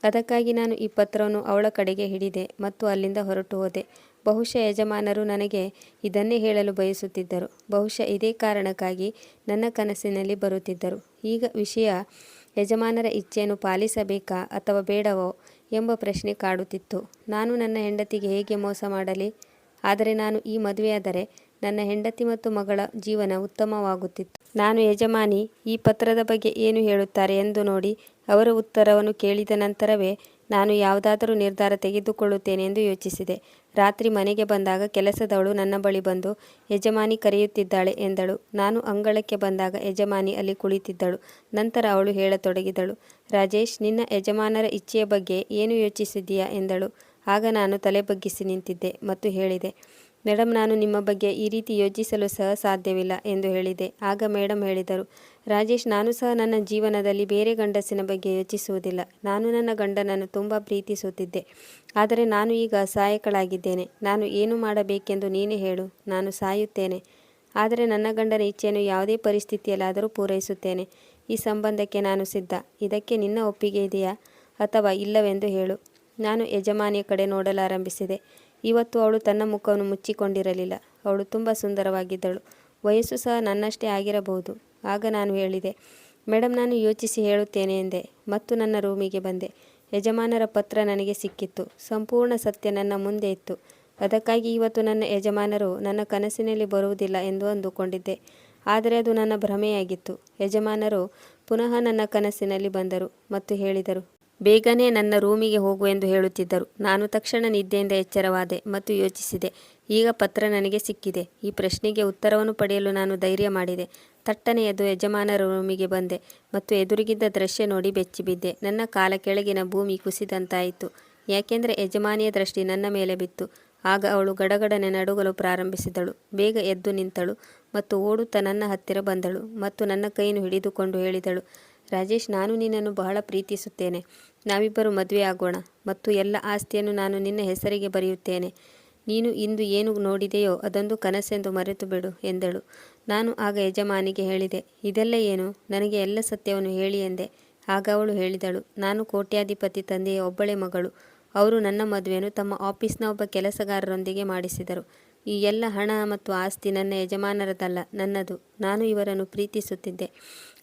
ಅದಕ್ಕಾಗಿ ನಾನು ಈ ಪತ್ರವನ್ನು ಅವಳ ಕಡೆಗೆ ಹಿಡಿದೆ ಮತ್ತು ಅಲ್ಲಿಂದ ಹೊರಟು ಹೋದೆ. ಬಹುಶಃ ಯಜಮಾನರು ನನಗೆ ಇದನ್ನೇ ಹೇಳಲು ಬಯಸುತ್ತಿದ್ದರು. ಬಹುಶಃ ಇದೇ ಕಾರಣಕ್ಕಾಗಿ ನನ್ನ ಕನಸಿನಲ್ಲಿ ಬರುತ್ತಿದ್ದರು. ಈಗ ವಿಷಯ ಯಜಮಾನರ ಇಚ್ಛೆಯನ್ನು ಪಾಲಿಸಬೇಕಾ ಅಥವಾ ಬೇಡವೋ ಎಂಬ ಪ್ರಶ್ನೆ ಕಾಡುತ್ತಿತ್ತು. ನಾನು ನನ್ನ ಹೆಂಡತಿಗೆ ಹೇಗೆ ಮೋಸ ಮಾಡಲಿ? ಆದರೆ ನಾನು ಈ ಮದುವೆಯಾದರೆ ನನ್ನ ಹೆಂಡತಿ ಮತ್ತು ಮಗಳ ಜೀವನ ಉತ್ತಮವಾಗುತ್ತಿತ್ತು. ನಾನು ಯಜಮಾನಿ, ಈ ಪತ್ರದ ಬಗ್ಗೆ ಏನು ಹೇಳುತ್ತಾರೆ ಎಂದು ನೋಡಿ ಅವರ ಉತ್ತರವನ್ನು ಕೇಳಿದ ನಂತರವೇ ನಾನು ಯಾವುದಾದರೂ ನಿರ್ಧಾರ ತೆಗೆದುಕೊಳ್ಳುತ್ತೇನೆ ಎಂದು ಯೋಚಿಸಿದೆ. ರಾತ್ರಿ ಮನೆಗೆ ಬಂದಾಗ ಕೆಲಸದವಳು ನನ್ನ ಬಳಿ ಬಂದು, ಯಜಮಾನಿ ಕರೆಯುತ್ತಿದ್ದಾಳೆ ಎಂದಳು. ನಾನು ಅಂಗಳಕ್ಕೆ ಬಂದಾಗ ಯಜಮಾನಿ ಅಲ್ಲಿ ಕುಳಿತಿದ್ದಳು. ನಂತರ ಅವಳು ಹೇಳತೊಡಗಿದಳು. ರಾಜೇಶ್, ನಿನ್ನ ಯಜಮಾನರ ಇಚ್ಛೆಯ ಬಗ್ಗೆ ಏನು ಯೋಚಿಸಿದೀಯಾ ಎಂದಳು. ಆಗ ನಾನು ತಲೆ ಬಗ್ಗಿಸಿ ನಿಂತಿದ್ದೆ ಮತ್ತು ಹೇಳಿದೆ ಮೇಡಮ್ ನಾನು ನಿಮ್ಮ ಬಗ್ಗೆ ಈ ರೀತಿ ಯೋಚಿಸಲು ಸಹ ಸಾಧ್ಯವಿಲ್ಲ ಎಂದು ಹೇಳಿದೆ. ಆಗ ಮೇಡಮ್ ಹೇಳಿದರು ರಾಜೇಶ್, ನಾನು ಸಹ ನನ್ನ ಜೀವನದಲ್ಲಿ ಬೇರೆ ಗಂಡಸಿನ ಬಗ್ಗೆ ಯೋಚಿಸುವುದಿಲ್ಲ. ನಾನು ನನ್ನ ಗಂಡನನ್ನು ತುಂಬ ಪ್ರೀತಿಸುತ್ತಿದ್ದೆ. ಆದರೆ ನಾನು ಈಗ ಅಸಹಾಯಕಳಾಗಿದ್ದೇನೆ. ನಾನು ಏನು ಮಾಡಬೇಕೆಂದು ನೀನೇ ಹೇಳು. ನಾನು ಸಾಯುತ್ತೇನೆ. ಆದರೆ ನನ್ನ ಗಂಡನ ಇಚ್ಛೆಯನ್ನು ಯಾವುದೇ ಪರಿಸ್ಥಿತಿಯಲ್ಲಾದರೂ ಪೂರೈಸುತ್ತೇನೆ. ಈ ಸಂಬಂಧಕ್ಕೆ ನಾನು ಸಿದ್ಧ. ಇದಕ್ಕೆ ನಿನ್ನ ಒಪ್ಪಿಗೆ ಇದೆಯಾ ಅಥವಾ ಇಲ್ಲವೆಂದು ಹೇಳು. ನಾನು ಯಜಮಾನಿಯ ಕಡೆ ನೋಡಲಾರಂಭಿಸಿದೆ. ಇವತ್ತು ಅವಳು ತನ್ನ ಮುಖವನ್ನು ಮುಚ್ಚಿಕೊಂಡಿರಲಿಲ್ಲ. ಅವಳು ತುಂಬ ಸುಂದರವಾಗಿದ್ದಳು. ವಯಸ್ಸು ಸಹ ನನ್ನಷ್ಟೇ ಆಗಿರಬಹುದು. ಆಗ ನಾನು ಹೇಳಿದೆ ಮೇಡಮ್ ನಾನು ಯೋಚಿಸಿ ಹೇಳುತ್ತೇನೆ ಎಂದೆ. ಮತ್ತು ನನ್ನ ರೂಮಿಗೆ ಬಂದೆ. ಯಜಮಾನರ ಪತ್ರ ನನಗೆ ಸಿಕ್ಕಿತ್ತು. ಸಂಪೂರ್ಣ ಸತ್ಯ ನನ್ನ ಮುಂದೆ ಇತ್ತು. ಅದಕ್ಕಾಗಿ ಇವತ್ತು ನನ್ನ ಯಜಮಾನರು ನನ್ನ ಕನಸಿನಲ್ಲಿ ಬರುವುದಿಲ್ಲ ಎಂದು ಅಂದುಕೊಂಡಿದ್ದೆ. ಆದರೆ ಅದು ನನ್ನ ಭ್ರಮೆಯಾಗಿತ್ತು. ಯಜಮಾನರು ಪುನಃ ನನ್ನ ಕನಸಿನಲ್ಲಿ ಬಂದರು ಮತ್ತು ಹೇಳಿದರು, ಬೇಗನೆ ನನ್ನ ರೂಮಿಗೆ ಹೋಗು ಎಂದು ಹೇಳುತ್ತಿದ್ದರು. ನಾನು ತಕ್ಷಣ ನಿದ್ದೆಯಿಂದ ಎಚ್ಚರವಾದೆ ಮತ್ತು ಯೋಚಿಸಿದೆ. ಈಗ ಪತ್ರ ನನಗೆ ಸಿಕ್ಕಿದೆ. ಈ ಪ್ರಶ್ನೆಗೆ ಉತ್ತರವನ್ನು ಪಡೆಯಲು ನಾನು ಧೈರ್ಯ ಮಾಡಿದೆ. ತಟ್ಟನೆ ಎದ್ದು ಯಜಮಾನರ ರೂಮಿಗೆ ಬಂದೆ ಮತ್ತು ಎದುರಿಗಿದ್ದ ದೃಶ್ಯ ನೋಡಿ ಬೆಚ್ಚಿಬಿದ್ದೆ. ನನ್ನ ಕಾಲ ಕೆಳಗಿನ ಭೂಮಿ ಕುಸಿದಂತಾಯಿತು. ಯಾಕೆಂದರೆ ಯಜಮಾನಿಯ ದೃಷ್ಟಿ ನನ್ನ ಮೇಲೆ ಬಿತ್ತು. ಆಗ ಅವಳು ಗಡಗಡನೆ ನಡುಗಲು ಪ್ರಾರಂಭಿಸಿದಳು. ಬೇಗ ಎದ್ದು ನಿಂತಳು ಮತ್ತು ಓಡುತ್ತಾ ನನ್ನ ಹತ್ತಿರ ಬಂದಳು ಮತ್ತು ನನ್ನ ಕೈಯನ್ನು ಹಿಡಿದುಕೊಂಡು ಹೇಳಿದಳು, ರಾಜೇಶ್, ನಾನು ನಿನ್ನನ್ನು ಬಹಳ ಪ್ರೀತಿಸುತ್ತೇನೆ. ನಾವಿಬ್ಬರು ಮದುವೆ ಆಗೋಣ ಮತ್ತು ಎಲ್ಲ ಆಸ್ತಿಯನ್ನು ನಾನು ನಿನ್ನ ಹೆಸರಿಗೆ ಬರೆಯುತ್ತೇನೆ. ನೀನು ಇಂದು ಏನು ನೋಡಿದೆಯೋ ಅದೊಂದು ಕನಸೆಂದು ಮರೆತು ಬಿಡು ಎಂದಳು. ನಾನು ಆಗ ಯಜಮಾನಿಗೆ ಹೇಳಿದೆ, ಇದೆಲ್ಲ ಏನು? ನನಗೆ ಎಲ್ಲ ಸತ್ಯವನ್ನು ಹೇಳಿ ಎಂದೆ. ಆಗ ಅವಳು ಹೇಳಿದಳು, ನಾನು ಕೋಟ್ಯಾಧಿಪತಿ ತಂದೆಯ ಒಬ್ಬಳೆ ಮಗಳು. ಅವರು ನನ್ನ ಮದುವೆಯನ್ನು ತಮ್ಮ ಆಫೀಸ್ನ ಒಬ್ಬ ಕೆಲಸಗಾರರೊಂದಿಗೆ ಮಾಡಿಸಿದರು. ಈ ಎಲ್ಲ ಹಣ ಮತ್ತು ಆಸ್ತಿ ನನ್ನ ಯಜಮಾನರದಲ್ಲ, ನನ್ನದು. ನಾನು ಇವರನ್ನು ಪ್ರೀತಿಸುತ್ತಿದ್ದೆ.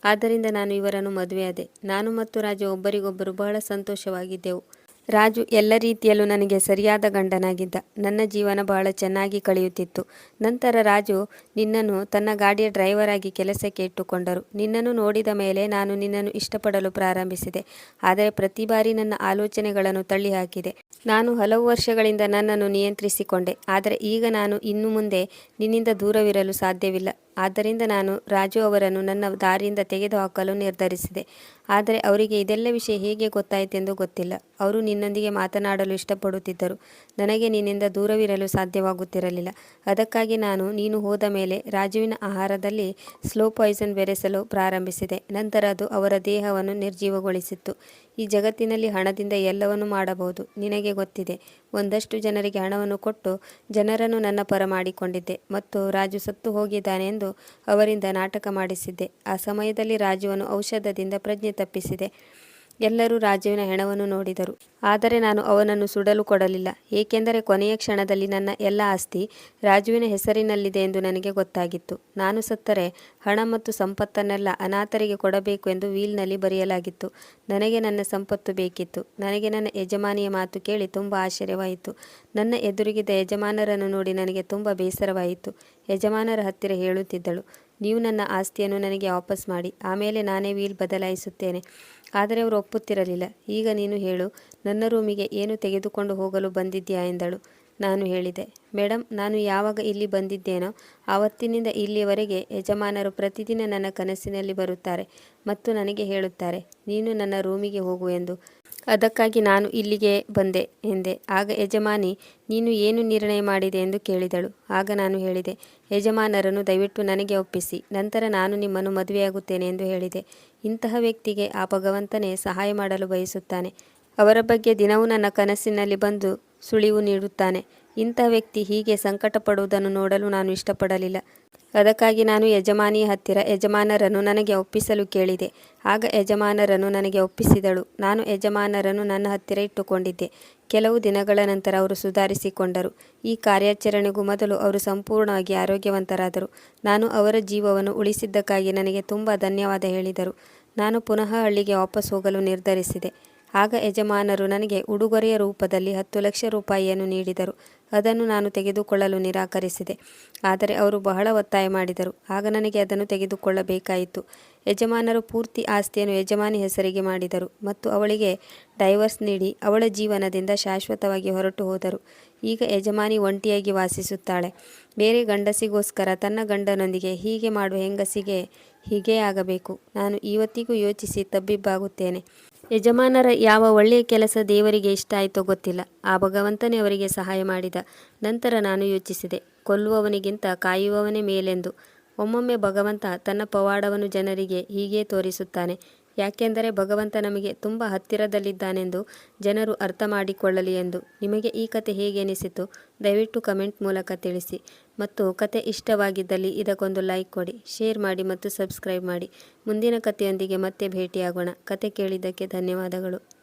ಆದ್ದರಿಂದ ನಾನು ಇವರನ್ನು ಮದುವೆಯಾದೆ. ನಾನು ಮತ್ತು ರಾಜ ಒಬ್ಬರಿಗೊಬ್ಬರು ಬಹಳ ಸಂತೋಷವಾಗಿದ್ದೆವು. ರಾಜು ಎಲ್ಲ ರೀತಿಯಲ್ಲೂ ನನಗೆ ಸರಿಯಾದ ಗಂಡನಾಗಿದ್ದ. ನನ್ನ ಜೀವನ ಬಹಳ ಚೆನ್ನಾಗಿ ಕಳೆಯುತ್ತಿತ್ತು. ನಂತರ ರಾಜು ನಿನ್ನನ್ನು ತನ್ನ ಗಾಡಿಯ ಡ್ರೈವರ್ ಆಗಿ ಕೆಲಸಕ್ಕೆ ಇಟ್ಟುಕೊಂಡರು. ನಿನ್ನನ್ನು ನೋಡಿದ ಮೇಲೆ ನಾನು ನಿನ್ನನ್ನು ಇಷ್ಟಪಡಲು ಪ್ರಾರಂಭಿಸಿದೆ. ಆದರೆ ಪ್ರತಿ ಬಾರಿ ನನ್ನ ಆಲೋಚನೆಗಳನ್ನು ತಳ್ಳಿಹಾಕಿದೆ. ನಾನು ಹಲವು ವರ್ಷಗಳಿಂದ ನನ್ನನ್ನು ನಿಯಂತ್ರಿಸಿಕೊಂಡೆ. ಆದರೆ ಈಗ ನಾನು ಇನ್ನು ಮುಂದೆ ನಿನ್ನಿಂದ ದೂರವಿರಲು ಸಾಧ್ಯವಿಲ್ಲ. ಆದ್ದರಿಂದ ನಾನು ರಾಜು ಅವರನ್ನು ನನ್ನ ದಾರಿಯಿಂದ ತೆಗೆದುಹಾಕಲು ನಿರ್ಧರಿಸಿದೆ. ಆದರೆ ಅವರಿಗೆ ಇದೆಲ್ಲ ವಿಷಯ ಹೇಗೆ ಗೊತ್ತಾಯಿತೆಂದು ಗೊತ್ತಿಲ್ಲ. ಅವರು ನಿನ್ನೊಂದಿಗೆ ಮಾತನಾಡಲು ಇಷ್ಟಪಡುತ್ತಿದ್ದರು. ನನಗೆ ನಿನ್ನಿಂದ ದೂರವಿರಲು ಸಾಧ್ಯವಾಗುತ್ತಿರಲಿಲ್ಲ. ಅದಕ್ಕಾಗಿ ನಾನು ನೀನು ಹೋದ ಮೇಲೆ ರಾಜುವಿನ ಆಹಾರದಲ್ಲಿ ಸ್ಲೋ ಪಾಯ್ಸನ್ ಬೆರೆಸಲು ಪ್ರಾರಂಭಿಸಿದೆ. ನಂತರ ಅದು ಅವರ ದೇಹವನ್ನು ನಿರ್ಜೀವಗೊಳಿಸಿತ್ತು. ಈ ಜಗತ್ತಿನಲ್ಲಿ ಹಣದಿಂದ ಎಲ್ಲವನ್ನೂ ಮಾಡಬಹುದು. ನಿನಗೆ ಗೊತ್ತಿದೆ. ಒಂದಷ್ಟು ಜನರಿಗೆ ಹಣವನ್ನು ಕೊಟ್ಟು ಜನರನ್ನು ನನ್ನ ಪರ ಮಾಡಿಕೊಂಡಿದ್ದೆ ಮತ್ತು ರಾಜು ಸತ್ತು ಹೋಗಿದ್ದಾನೆ ಎಂದು ಅವರಿಂದ ನಾಟಕ ಮಾಡಿಸಿದ್ದೆ. ಆ ಸಮಯದಲ್ಲಿ ರಾಜುವನ್ನು ಔಷಧದಿಂದ ಪ್ರಜ್ಞೆ ತಪ್ಪಿಸಿದೆ. ಎಲ್ಲರೂ ರಾಜುವಿನ ಹೆಣವನ್ನು ನೋಡಿದರು. ಆದರೆ ನಾನು ಅವನನ್ನು ಸುಡಲು ಕೊಡಲಿಲ್ಲ. ಏಕೆಂದರೆ ಕೊನೆಯ ಕ್ಷಣದಲ್ಲಿ ನನ್ನ ಎಲ್ಲ ಆಸ್ತಿ ರಾಜುವಿನ ಹೆಸರಿನಲ್ಲಿದೆ ಎಂದು ನನಗೆ ಗೊತ್ತಾಗಿತ್ತು. ನಾನು ಸತ್ತರೆ ಹಣ ಮತ್ತು ಸಂಪತ್ತನ್ನೆಲ್ಲ ಅನಾಥರಿಗೆ ಕೊಡಬೇಕು ಎಂದು ವೀಲ್ನಲ್ಲಿ ಬರೆಯಲಾಗಿತ್ತು. ನನಗೆ ನನ್ನ ಸಂಪತ್ತು ಬೇಕಿತ್ತು. ನನಗೆ ನನ್ನ ಯಜಮಾನಿಯ ಮಾತು ಕೇಳಿ ತುಂಬ ಆಶ್ಚರ್ಯವಾಯಿತು. ನನ್ನ ಎದುರಿಗಿದ್ದ ಯಜಮಾನರನ್ನು ನೋಡಿ ನನಗೆ ತುಂಬ ಬೇಸರವಾಯಿತು. ಯಜಮಾನರ ಹತ್ತಿರ ಹೇಳುತ್ತಿದ್ದಳು, ನೀವು ನನ್ನ ಆಸ್ತಿಯನ್ನು ನನಗೆ ವಾಪಸ್ ಮಾಡಿ. ಆಮೇಲೆ ನಾನೇ ವೀಲ್ ಬದಲಾಯಿಸುತ್ತೇನೆ. ಆದರೆ ಅವರು ಒಪ್ಪುತ್ತಿರಲಿಲ್ಲ. ಈಗ ನೀನು ಹೇಳು, ನನ್ನ ರೂಮಿಗೆ ಏನು ತೆಗೆದುಕೊಂಡು ಹೋಗಲು ಬಂದಿದ್ದೀಯಾ ಎಂದಳು. ನಾನು ಹೇಳಿದೆ ಮೇಡಮ್ ನಾನು ಯಾವಾಗ ಇಲ್ಲಿ ಬಂದಿದ್ದೇನೋ ಆವತ್ತಿನಿಂದ ಇಲ್ಲಿಯವರೆಗೆ ಯಜಮಾನರು ಪ್ರತಿದಿನ ನನ್ನ ಕನಸಿನಲ್ಲಿ ಬರುತ್ತಾರೆ ಮತ್ತು ನನಗೆ ಹೇಳುತ್ತಾರೆ, ನೀನು ನನ್ನ ರೂಮಿಗೆ ಹೋಗು ಎಂದು. ಅದಕ್ಕಾಗಿ ನಾನು ಇಲ್ಲಿಗೆ ಬಂದೆ ಎಂದೆ. ಆಗ ಯಜಮಾನಿ, ನೀನು ಏನು ನಿರ್ಣಯ ಮಾಡಿದೆ ಎಂದು ಕೇಳಿದಳು. ಆಗ ನಾನು ಹೇಳಿದೆ, ಯಜಮಾನರನ್ನು ದಯವಿಟ್ಟು ನನಗೆ ಒಪ್ಪಿಸಿ. ನಂತರ ನಾನು ನಿಮ್ಮನ್ನು ಮದುವೆಯಾಗುತ್ತೇನೆ ಎಂದು ಹೇಳಿದೆ. ಇಂತಹ ವ್ಯಕ್ತಿಗೆ ಆ ಭಗವಂತನೇ ಸಹಾಯ ಮಾಡಲು ಬಯಸುತ್ತಾನೆ. ಅವರ ಬಗ್ಗೆ ದಿನವೂ ನನ್ನ ಕನಸಿನಲ್ಲಿ ಬಂದು ಸುಳಿವು ನೀಡುತ್ತಾನೆ. ಇಂಥ ವ್ಯಕ್ತಿ ಹೀಗೆ ಸಂಕಟ ಪಡುವುದನ್ನು ನೋಡಲು ನಾನು ಇಷ್ಟಪಡಲಿಲ್ಲ. ಅದಕ್ಕಾಗಿ ನಾನು ಯಜಮಾನಿ ಹತ್ತಿರ ಯಜಮಾನರನ್ನು ನನಗೆ ಒಪ್ಪಿಸಲು ಕೇಳಿದೆ. ಆಗ ಯಜಮಾನರನ್ನು ನನಗೆ ಒಪ್ಪಿಸಿದಳು. ನಾನು ಯಜಮಾನರನ್ನು ನನ್ನ ಹತ್ತಿರ ಇಟ್ಟುಕೊಂಡಿದ್ದೆ. ಕೆಲವು ದಿನಗಳ ನಂತರ ಅವರು ಸುಧಾರಿಸಿಕೊಂಡರು. ಈ ಕಾರ್ಯಾಚರಣೆಗೂ ಮೊದಲು ಅವರು ಸಂಪೂರ್ಣವಾಗಿ ಆರೋಗ್ಯವಂತರಾದರು. ನಾನು ಅವರ ಜೀವವನ್ನು ಉಳಿಸಿದ್ದಕ್ಕಾಗಿ ನನಗೆ ತುಂಬ ಧನ್ಯವಾದ ಹೇಳಿದರು. ನಾನು ಪುನಃ ಹಳ್ಳಿಗೆ ವಾಪಸ್ ಹೋಗಲು ನಿರ್ಧರಿಸಿದೆ. ಆಗ ಯಜಮಾನರು ನನಗೆ ಉಡುಗೊರೆಯ ರೂಪದಲ್ಲಿ ಹತ್ತು ಲಕ್ಷ ರೂಪಾಯಿಯನ್ನು ನೀಡಿದರು. ಅದನ್ನು ನಾನು ತೆಗೆದುಕೊಳ್ಳಲು ನಿರಾಕರಿಸಿದೆ. ಆದರೆ ಅವರು ಬಹಳ ಒತ್ತಾಯ ಮಾಡಿದರು. ಆಗ ನನಗೆ ಅದನ್ನು ತೆಗೆದುಕೊಳ್ಳಬೇಕಾಯಿತು. ಯಜಮಾನರು ಪೂರ್ತಿ ಆಸ್ತಿಯನ್ನು ಯಜಮಾನಿ ಹೆಸರಿಗೆ ಮಾಡಿದರು ಮತ್ತು ಅವಳಿಗೆ ಡೈವರ್ಸ್ ನೀಡಿ ಅವಳ ಜೀವನದಿಂದ ಶಾಶ್ವತವಾಗಿ ಹೊರಟು ಹೋದರು. ಈಗ ಯಜಮಾನಿ ಒಂಟಿಯಾಗಿ ವಾಸಿಸುತ್ತಾಳೆ. ಬೇರೆ ಗಂಡಸಿಗೋಸ್ಕರ ತನ್ನ ಗಂಡನೊಂದಿಗೆ ಹೀಗೆ ಮಾಡುವ ಹೆಂಗಸಿಗೆ ಹೀಗೇ ಆಗಬೇಕು. ನಾನು ಇವತ್ತಿಗೂ ಯೋಚಿಸಿ ತಬ್ಬಿಬ್ಬಾಗುತ್ತೇನೆ. ಯಜಮಾನರ ಯಾವ ಒಳ್ಳೆಯ ಕೆಲಸ ದೇವರಿಗೆ ಇಷ್ಟ ಆಯಿತೋ ಗೊತ್ತಿಲ್ಲ. ಆ ಭಗವಂತನೇ ಅವರಿಗೆ ಸಹಾಯ ಮಾಡಿದ. ನಂತರ ನಾನು ಯೋಚಿಸಿದೆ. ಕೊಲ್ಲುವವನಿಗಿಂತ ಕಾಯುವವನೇ ಮೇಲೆಂದು. ಒಮ್ಮೊಮ್ಮೆ ಭಗವಂತ ತನ್ನ ಪವಾಡವನ್ನು ಜನರಿಗೆ ಹೀಗೆ ತೋರಿಸುತ್ತಾನೆ. ಯಾಕೆಂದರೆ ಭಗವಂತ ನಮಗೆ ತುಂಬ ಹತ್ತಿರದಲ್ಲಿದ್ದಾನೆಂದು ಜನರು ಅರ್ಥ ಮಾಡಿಕೊಳ್ಳಲಿ ಎಂದು ನಿಮಗೆ ಈ ಕತೆ ಹೇಗೆ ಅನಿಸಿತು, ದಯವಿಟ್ಟು ಕಮೆಂಟ್ ಮೂಲಕ ತಿಳಿಸಿ. ಮತ್ತು ಕತೆ ಇಷ್ಟವಾಗಿದ್ದಲ್ಲಿ ಇದಕ್ಕೊಂದು ಲೈಕ್ ಕೊಡಿ, ಶೇರ್ ಮಾಡಿ ಮತ್ತು ಸಬ್ಸ್ಕ್ರೈಬ್ ಮಾಡಿ. ಮುಂದಿನ ಕಥೆಯೊಂದಿಗೆ ಮತ್ತೆ ಭೇಟಿಯಾಗೋಣ. ಕತೆ ಕೇಳಿದ್ದಕ್ಕೆ ಧನ್ಯವಾದಗಳು.